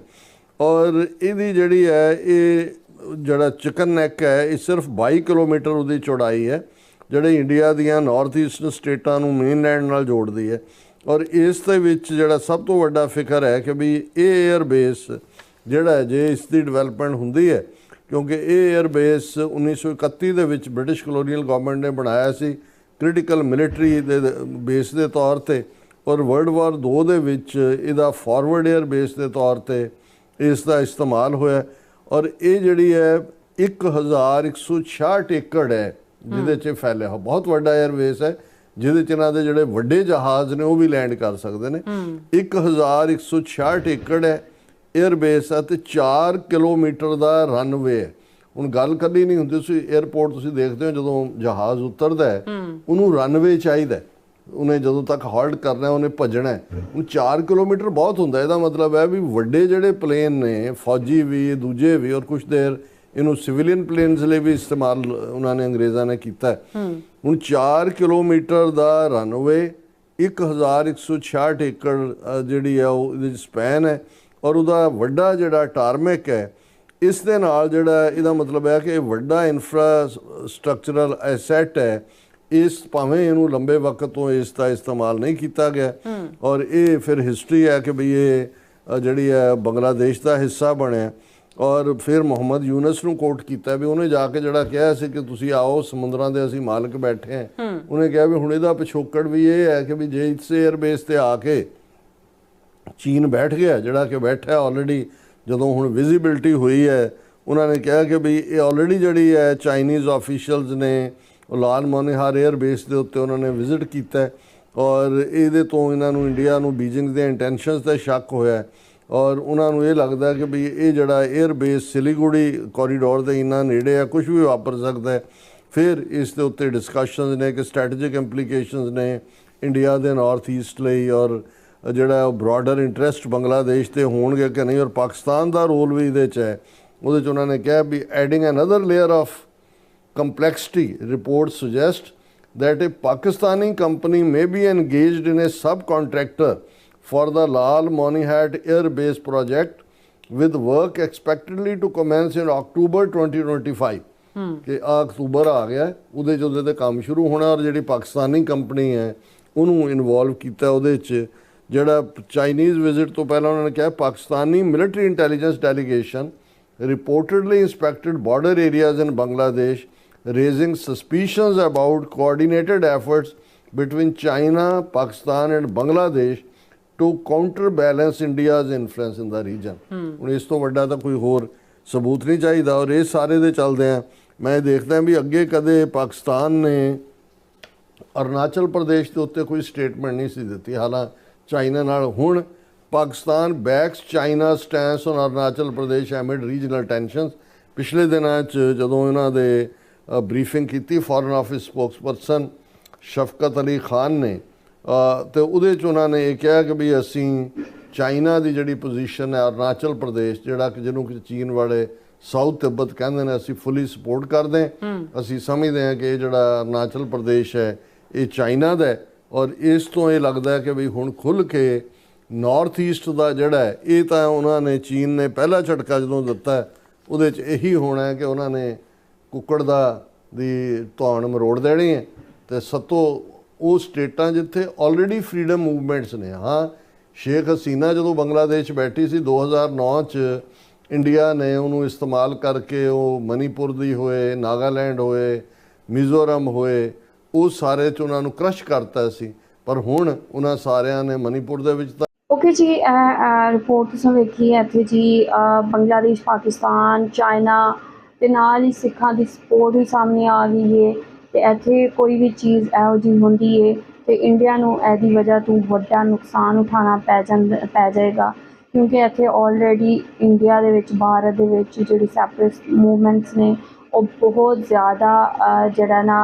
ਔਰ ਇਹਦੀ ਜਿਹੜੀ ਹੈ, ਇਹ ਜਿਹੜਾ ਚਿਕਨ ਨੈਕ ਹੈ, ਇਹ ਸਿਰਫ 22 ਕਿਲੋਮੀਟਰ ਉਹਦੀ ਚੌੜਾਈ ਹੈ, ਜਿਹੜੇ ਇੰਡੀਆ ਦੀਆਂ ਨਾਰਥ ਈਸਟਰਨ ਸਟੇਟਾਂ ਨੂੰ ਮੇਨਲੈਂਡ ਨਾਲ ਜੋੜਦੀ ਹੈ। ਔਰ ਇਸ ਦੇ ਵਿੱਚ ਜਿਹੜਾ ਸਭ ਤੋਂ ਵੱਡਾ ਫਿਕਰ ਹੈ ਕਿ ਵੀ ਇਹ 에ਅਰ ਬੇਸ ਜਿਹੜਾ ਜੇ ਇਸ ਦੀ ਡਿਵੈਲਪਮੈਂਟ ਹੁੰਦੀ ਹੈ ਕਿਉਂਕਿ ਇਹ 에ਅਰਬੇਸ 1931 ਦੇ ਵਿੱਚ ਬ੍ਰਿਟਿਸ਼ ਕਲੋਨੀਅਲ ਗਵਰਨਮੈਂਟ ਨੇ ਬਣਾਇਆ ਸੀ ਕ੍ਰਿਟੀਕਲ ਮਿਲਟਰੀ ਦੇ ਬੇਸ ਦੇ ਤੌਰ ਤੇ ਔਰ ਵਰਲਡ ਵਾਰ 2 ਦੇ ਵਿੱਚ ਇਹਦਾ ਫਾਰਵਰਡ 에ਅਰਬੇਸ ਦੇ ਤੌਰ ਤੇ ਇਸ ਦਾ ਇਸਤੇਮਾਲ ਹੋਇਆ ਔਰ ਇਹ ਜਿਹੜੀ ਹੈ 1166 ਏਕੜ ਹੈ ਜਿਹਦੇ 'ਚ ਫੈਲਿਆ ਬਹੁਤ ਵੱਡਾ 에ਅਰਬੇਸ ਹੈ ਜਿਹਦੇ 'ਚ ਇਹਨਾਂ ਦੇ ਜਿਹੜੇ ਵੱਡੇ ਜਹਾਜ਼ ਨੇ ਉਹ ਵੀ ਲੈਂਡ ਕਰ ਸਕਦੇ ਨੇ। 1166 ਏਕੜ ਹੈ 에ਅਰਬੇਸ ਹੈ ਤੇ 4 ਕਿਲੋਮੀਟਰ ਦਾ ਰਨਵੇ ਹੈ। ਹੁਣ ਗੱਲ ਕਰਨੀ ਨਹੀਂ ਹੁੰਦੀ ਤੁਸੀਂ 에ਅਰਪੋਰਟ ਤੁਸੀਂ ਦੇਖਦੇ ਹੋ ਜਦੋਂ ਜਹਾਜ਼ ਉਤਰਦਾ ਹੈ ਉਹਨੂੰ ਰਨਵੇ ਚਾਹੀਦਾ। ਉਹਨੇ ਜਦੋਂ ਤੱਕ ਹਾਲਟ ਕਰਨਾ ਉਹਨੇ ਭੱਜਣਾ ਹੈ। ਹੁਣ 4 ਕਿਲੋਮੀਟਰ ਬਹੁਤ ਹੁੰਦਾ ਇਹਦਾ ਮਤਲਬ ਹੈ ਵੀ ਵੱਡੇ ਜਿਹੜੇ ਪਲੇਨ ਨੇ ਫੌਜੀ ਵੀ ਦੂਜੇ ਵੀ ਔਰ ਕੁਝ ਦੇਰ ਇਹਨੂੰ ਸਿਵਿਲੀਅਨ ਪਲੇਨਸ ਲਈ ਵੀ ਇਸਤੇਮਾਲ ਉਹਨਾਂ ਨੇ ਅੰਗਰੇਜ਼ਾਂ ਨੇ ਕੀਤਾ। ਹੁਣ 4 ਕਿਲੋਮੀਟਰ ਦਾ ਰਨਵੇ 1166 ਏਕੜ ਜਿਹੜੀ ਹੈ ਉਹ ਇਹਦੇ ਸਪੈਨ ਹੈ। ਔਰ ਉਹਦਾ ਵੱਡਾ ਜਿਹੜਾ ਟਾਰਮੈਕ ਹੈ ਇਸ ਦੇ ਨਾਲ ਜਿਹੜਾ ਇਹਦਾ ਮਤਲਬ ਹੈ ਕਿ ਇਹ ਵੱਡਾ ਇਨਫਰਾਸਟ੍ਰਕਚਰਲ ਐਸੈਟ ਹੈ ਇਸ ਭਾਵੇਂ ਇਹਨੂੰ ਲੰਬੇ ਵਕਤ ਤੋਂ ਇਸ ਦਾ ਇਸਤੇਮਾਲ ਨਹੀਂ ਕੀਤਾ ਗਿਆ। ਔਰ ਇਹ ਫਿਰ ਹਿਸਟਰੀ ਹੈ ਕਿ ਵੀ ਇਹ ਜਿਹੜੀ ਹੈ ਬੰਗਲਾਦੇਸ਼ ਦਾ ਹਿੱਸਾ ਬਣਿਆ। ਔਰ ਫਿਰ ਮੁਹੰਮਦ ਯੂਨਸ ਨੂੰ ਕੋਟ ਕੀਤਾ ਵੀ ਉਹਨੇ ਜਾ ਕੇ ਜਿਹੜਾ ਕਿਹਾ ਸੀ ਕਿ ਤੁਸੀਂ ਆਓ ਸਮੁੰਦਰਾਂ ਦੇ ਅਸੀਂ ਮਾਲਕ ਬੈਠੇ ਹਾਂ। ਉਹਨੇ ਕਿਹਾ ਵੀ ਹੁਣ ਇਹਦਾ ਪਿਛੋਕੜ ਵੀ ਇਹ ਹੈ ਕਿ ਵੀ ਜੇ ਇਸ 에ਅਰ ਬੇਸ ਤੇ ਆ ਕੇ ਚੀਨ ਬੈਠ ਗਿਆ, ਜਿਹੜਾ ਕਿ ਬੈਠਾ ਆਲਰੇਡੀ ਜਦੋਂ ਹੁਣ ਵਿਜ਼ਿਬਿਲਟੀ ਹੋਈ ਹੈ, ਉਹਨਾਂ ਨੇ ਕਿਹਾ ਕਿ ਵੀ ਇਹ ਆਲਰੇਡੀ ਜਿਹੜੀ ਹੈ ਚਾਈਨੀਜ਼ ਆਫੀਸ਼ੀਅਲਸ ਨੇ ਉਹ ਲਾਲ ਮੋਨਿਹਾਰ 에ਅਰ ਬੇਸ ਦੇ ਉੱਤੇ ਉਹਨਾਂ ਨੇ ਵਿਜ਼ਿਟ ਕੀਤਾ ਔਰ ਇਹਦੇ ਤੋਂ ਇਹਨਾਂ ਨੂੰ ਇੰਡੀਆ ਨੂੰ ਬੀਜਿੰਗ ਦੇ ਇੰਟੈਂਸ਼ਨਸ ਤੇ ਸ਼ੱਕ ਹੋਇਆ ਔਰ ਉਹਨਾਂ ਨੂੰ ਇਹ ਲੱਗਦਾ ਕਿ ਵੀ ਇਹ ਜਿਹੜਾ 에ਅਰ ਬੇਸ ਸਿਲੀਗੁੜੀ ਕੋਰੀਡੋਰ ਦੇ ਇੰਨਾ ਨੇੜੇ ਆ ਕੁਝ ਵੀ ਵਾਪਰ ਸਕਦਾ ਹੈ। ਫਿਰ ਇਸ ਦੇ ਉੱਤੇ ਡਿਸਕਸ਼ਨਸ ਨੇ ਕਿ ਸਟ੍ਰੈਟੇਜਿਕ ਇੰਪਲੀਕੇਸ਼ਨਸ ਨੇ ਇੰਡੀਆ ਦੇ ਨਾਰਥ ਈਸਟ ਲਈ ਔਰ ਜਿਹੜਾ ਬ੍ਰਾਡਰ ਇੰਟਰਸਟ ਬੰਗਲਾਦੇਸ਼ ਤੇ ਹੋਣਗੇ ਕਿ ਨਹੀਂ ਔਰ ਪਾਕਿਸਤਾਨ ਦਾ ਰੋਲ ਵੀ ਇਹਦੇ 'ਚ ਹੈ ਉਹਦੇ 'ਚ ਉਹਨਾਂ ਨੇ ਕਿਹਾ ਵੀ adding another layer of complexity reports suggest that a Pakistani company may be engaged in a subcontractor for the Lal Monihat Air Base project with work expectedly to commence in October 2025 ਕਿ ਆ October ਆ ਗਿਆ ਉਹਦੇ 'ਚ ਉਹਦੇ ਤੇ ਕੰਮ ਸ਼ੁਰੂ ਹੋਣਾ ਔਰ ਜਿਹੜੀ ਪਾਕਿਸਤਾਨੀ ਕੰਪਨੀ ਹੈ ਉਹਨੂੰ ਇਨਵੋਲਵ ਕੀਤਾ ਉਹਦੇ 'ਚ ਜਿਹੜਾ ਚਾਈਨੀਜ਼ ਵਿਜ਼ਿਟ ਤੋਂ ਪਹਿਲਾਂ ਉਹਨਾਂ ਨੇ ਕਿਹਾ Pakistani military intelligence delegation reportedly inspected border areas in Bangladesh, raising suspicions about coordinated efforts between China, Pakistan, and Bangladesh to counterbalance India's influence in the region. ਹੁਣ ਇਸ ਤੋਂ ਵੱਡਾ ਤਾਂ ਕੋਈ ਹੋਰ ਸਬੂਤ ਨਹੀਂ ਚਾਹੀਦਾ ਔਰ ਇਹ ਸਾਰੇ ਦੇ ਚੱਲਦੇ ਆ ਮੈਂ ਦੇਖਦਾ ਵੀ ਅੱਗੇ ਕਦੇ ਪਾਕਿਸਤਾਨ ਨੇ ਅਰੁਣਾਚਲ ਪ੍ਰਦੇਸ਼ ਦੇ ਉੱਤੇ ਕੋਈ ਸਟੇਟਮੈਂਟ ਨਹੀਂ ਸੀ ਦਿੱਤੀ ਹਾਲਾਂ ਚਾਈਨਾ ਨਾਲ। ਹੁਣ Pakistan backs China stance on Arunachal Pradesh amid regional tensions ਪਿਛਲੇ ਦਿਨਾਂ 'ਚ ਜਦੋਂ ਇਹਨਾਂ ਦੇ ਬਰੀਫਿੰਗ ਕੀਤੀ foreign office spokesperson Shafqat Ali Khan ਨੇ ਤੇ ਉਹਦੇ 'ਚ ਉਹਨਾਂ ਨੇ ਇਹ ਕਿਹਾ ਕਿ ਵੀ ਅਸੀਂ ਚਾਈਨਾ ਦੀ ਜਿਹੜੀ ਪੋਜੀਸ਼ਨ ਹੈ ਅਰੁਣਾਚਲ ਪ੍ਰਦੇਸ਼ ਜਿਹੜਾ ਕਿ ਜਿਹਨੂੰ ਕਿ ਚੀਨ ਵਾਲੇ ਸਾਊਥ ਤਿੱਬਤ ਕਹਿੰਦੇ ਨੇ ਅਸੀਂ ਫੁੱਲੀ ਸਪੋਰਟ ਕਰਦੇ ਹਾਂ। ਅਸੀਂ ਸਮਝਦੇ ਹਾਂ ਕਿ ਇਹ ਜਿਹੜਾ ਅਰੁਣਾਚਲ ਪ੍ਰਦੇਸ਼ ਹੈ ਇਹ ਚਾਈਨਾ ਦਾ ਹੈ। ਔਰ ਇਸ ਤੋਂ ਇਹ ਲੱਗਦਾ ਹੈ ਕਿ ਵੀ ਹੁਣ ਖੁੱਲ ਕੇ ਨਾਰਥ ਈਸਟ ਦਾ ਜਿਹੜਾ ਇਹ ਤਾਂ ਉਹਨਾਂ ਨੇ ਚੀਨ ਨੇ ਪਹਿਲਾ ਝਟਕਾ ਜਦੋਂ ਦਿੱਤਾ ਉਹਦੇ 'ਚ ਇਹੀ ਹੋਣਾ ਹੈ ਕਿ ਉਹਨਾਂ ਨੇ ਕੁੱਕੜ ਦਾ ਦੀ ਧੌਣ ਮਰੋੜ ਦੇਣੀ ਹੈ ਤੇ ਸਤੋਂ ਉਹ ਸਟੇਟਾਂ ਜਿੱਥੇ ਆਲਰੇਡੀ ਫਰੀडम ਮੂਵਮੈਂਟਸ ਨੇ, ਹਾਂ, ਸ਼ੇਖ ਹਸੀਨਾ ਜਦੋਂ ਬੰਗਲਾਦੇਸ਼ ਬੈਠੀ ਸੀ 2009 ਚ, ਇੰਡੀਆ ਨੇ ਉਹਨੂੰ ਇਸਤੇਮਾਲ ਕਰਕੇ ਉਹ ਮਨੀਪੁਰ ਦੀ ਹੋਏ, ਨਾਗਾਲੈਂਡ ਹੋਏ, ਮਿਜ਼ੋਰਮ ਹੋਏ ਉਹ ਸਾਰੇ ਚ ਉਹਨਾਂ ਨੂੰ ਕ੍ਰਸ਼ ਕਰਤਾ ਸੀ, ਪਰ ਹੁਣ ਉਹਨਾਂ ਸਾਰਿਆਂ ਨੇ ਮਨੀਪੁਰ ਦੇ ਵਿੱਚ ਤਾਂ ਓਕੇ ਜੀ ਰਿਪੋਰਟ ਤੁਸੀਂ ਵੇਖੀ ਹੈ ਇੱਥੇ ਜੀ ਬੰਗਲਾਦੇਸ਼, ਪਾਕਿਸਤਾਨ, ਚਾਈਨਾ ਤੇ ਨਾਲ ਹੀ ਸਿੱਖਾਂ ਦੀ ਸਪੋਰਟ ਵੀ ਸਾਹਮਣੇ ਆ ਗਈ ਹੈ ਤੇ ਇੱਥੇ ਕੋਈ ਵੀ ਚੀਜ਼ ਇਹੋ ਜਿਹੀ ਹੁੰਦੀ ਹੈ ਤੇ ਇੰਡੀਆ ਨੂੰ ਇਹਦੀ ਵਜ੍ਹਾ ਤੋਂ ਵੱਡਾ ਨੁਕਸਾਨ ਉਠਾਉਣਾ ਪੈ ਜਾਂਦਾ, ਪੈ ਜਾਏਗਾ ਕਿਉਂਕਿ ਇੱਥੇ ਆਲਰੇਡੀ ਇੰਡੀਆ ਦੇ ਵਿੱਚ, ਭਾਰਤ ਦੇ ਵਿੱਚ ਜਿਹੜੀ ਸੈਪਰੇਟ ਮੂਵਮੈਂਟਸ ਨੇ, ਉਹ ਬਹੁਤ ਜ਼ਿਆਦਾ ਜਿਹੜਾ ਨਾ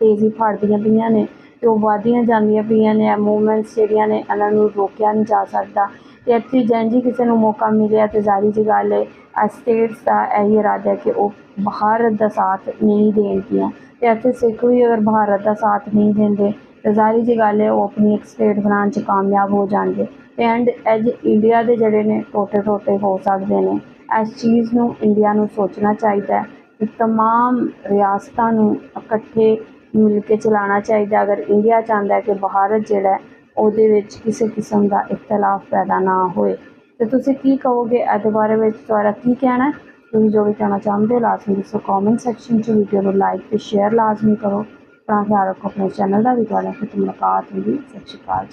ਤੇਜ਼ੀ ਫੜਦੀਆਂ ਪਈਆਂ ਨੇ ਤੇ ਉਹ ਵਧਦੀਆਂ ਜਾਂਦੀਆਂ ਪਈਆਂ ਨੇ। ਮੂਵਮੈਂਟਸ ਜਿਹੜੀਆਂ ਨੇ ਇਹਨਾਂ ਨੂੰ ਰੋਕਿਆ ਨਹੀਂ ਜਾ ਸਕਦਾ। ਤੇ ਇੱਥੇ ਜੈਂਜੀ ਕਿਸੇ ਨੂੰ ਮੌਕਾ ਮਿਲਿਆ ਤੇ ਜ਼ਾਰੀ ਜੀ ਗੱਲ ਹੈ ਸਟੇਟਸ ਦਾ ਇਹ ਇਰਾਦਾ ਹੈ ਕਿ ਉਹ ਭਾਰਤ ਦਾ ਸਾਥ ਨਹੀਂ ਦੇਣਗੀਆਂ ਤੇ ਇੱਥੇ ਸਿੱਖ ਵੀ ਅਗਰ ਭਾਰਤ ਦਾ ਸਾਥ ਨਹੀਂ ਦਿੰਦੇ, ਤੇ ਜ਼ਾਰੀ ਜੀ ਗੱਲ ਹੈ, ਉਹ ਆਪਣੀ ਇੱਕ ਸਟੇਟ ਬਣਾਉਣ 'ਚ ਕਾਮਯਾਬ ਹੋ ਜਾਣਗੇ। ਤੇ ਐਂਡ ਅੱਜ ਇੰਡੀਆ ਦੇ ਜਿਹੜੇ ਨੇ ਟੋਟੇ ਟੋਟੇ ਹੋ ਸਕਦੇ ਨੇ। ਇਸ ਚੀਜ਼ ਨੂੰ ਇੰਡੀਆ ਨੂੰ ਸੋਚਣਾ ਚਾਹੀਦਾ ਹੈ ਕਿ ਤਮਾਮ ਰਿਆਸਤਾਂ ਨੂੰ ਇਕੱਠੇ ਮਿਲ ਕੇ ਚਲਾਉਣਾ ਚਾਹੀਦਾ। ਅਗਰ ਇੰਡੀਆ ਚਾਹੁੰਦਾ ਹੈ ਕਿ ਭਾਰਤ ਜਿਹੜਾ ਉਹਦੇ ਵਿੱਚ ਕਿਸੇ ਕਿਸਮ ਦਾ ਇਖਤਲਾਫ ਪੈਦਾ ਨਾ ਹੋਏ। ਤੇ ਤੁਸੀਂ ਕੀ ਕਹੋਗੇ ਇਹਦੇ ਬਾਰੇ ਵਿੱਚ? ਤੁਹਾਡਾ ਕੀ ਕਹਿਣਾ ਤੁਸੀਂ ਜੋ ਵੀ ਕਹਿਣਾ ਚਾਹੁੰਦੇ ਹੋ, ਲਾਜ਼ਮੀ ਦੱਸੋ ਕਮੈਂਟ ਸੈਕਸ਼ਨ 'ਚ। ਵੀਡੀਓ ਨੂੰ ਲਾਈਕ ਤੇ ਸ਼ੇਅਰ ਲਾਜ਼ਮੀ ਕਰੋ। ਤਾਂ ਖਿਆਲ ਰੱਖੋ ਆਪਣੇ ਚੈਨਲ ਦਾ ਵੀ ਤੁਹਾਡਾ ਫਿਰ ਮੁਲਾਕਾਤ ਹੋਗੀ ਸਤਿ ਸ਼੍ਰੀ ਅਕਾਲ ਜੀ।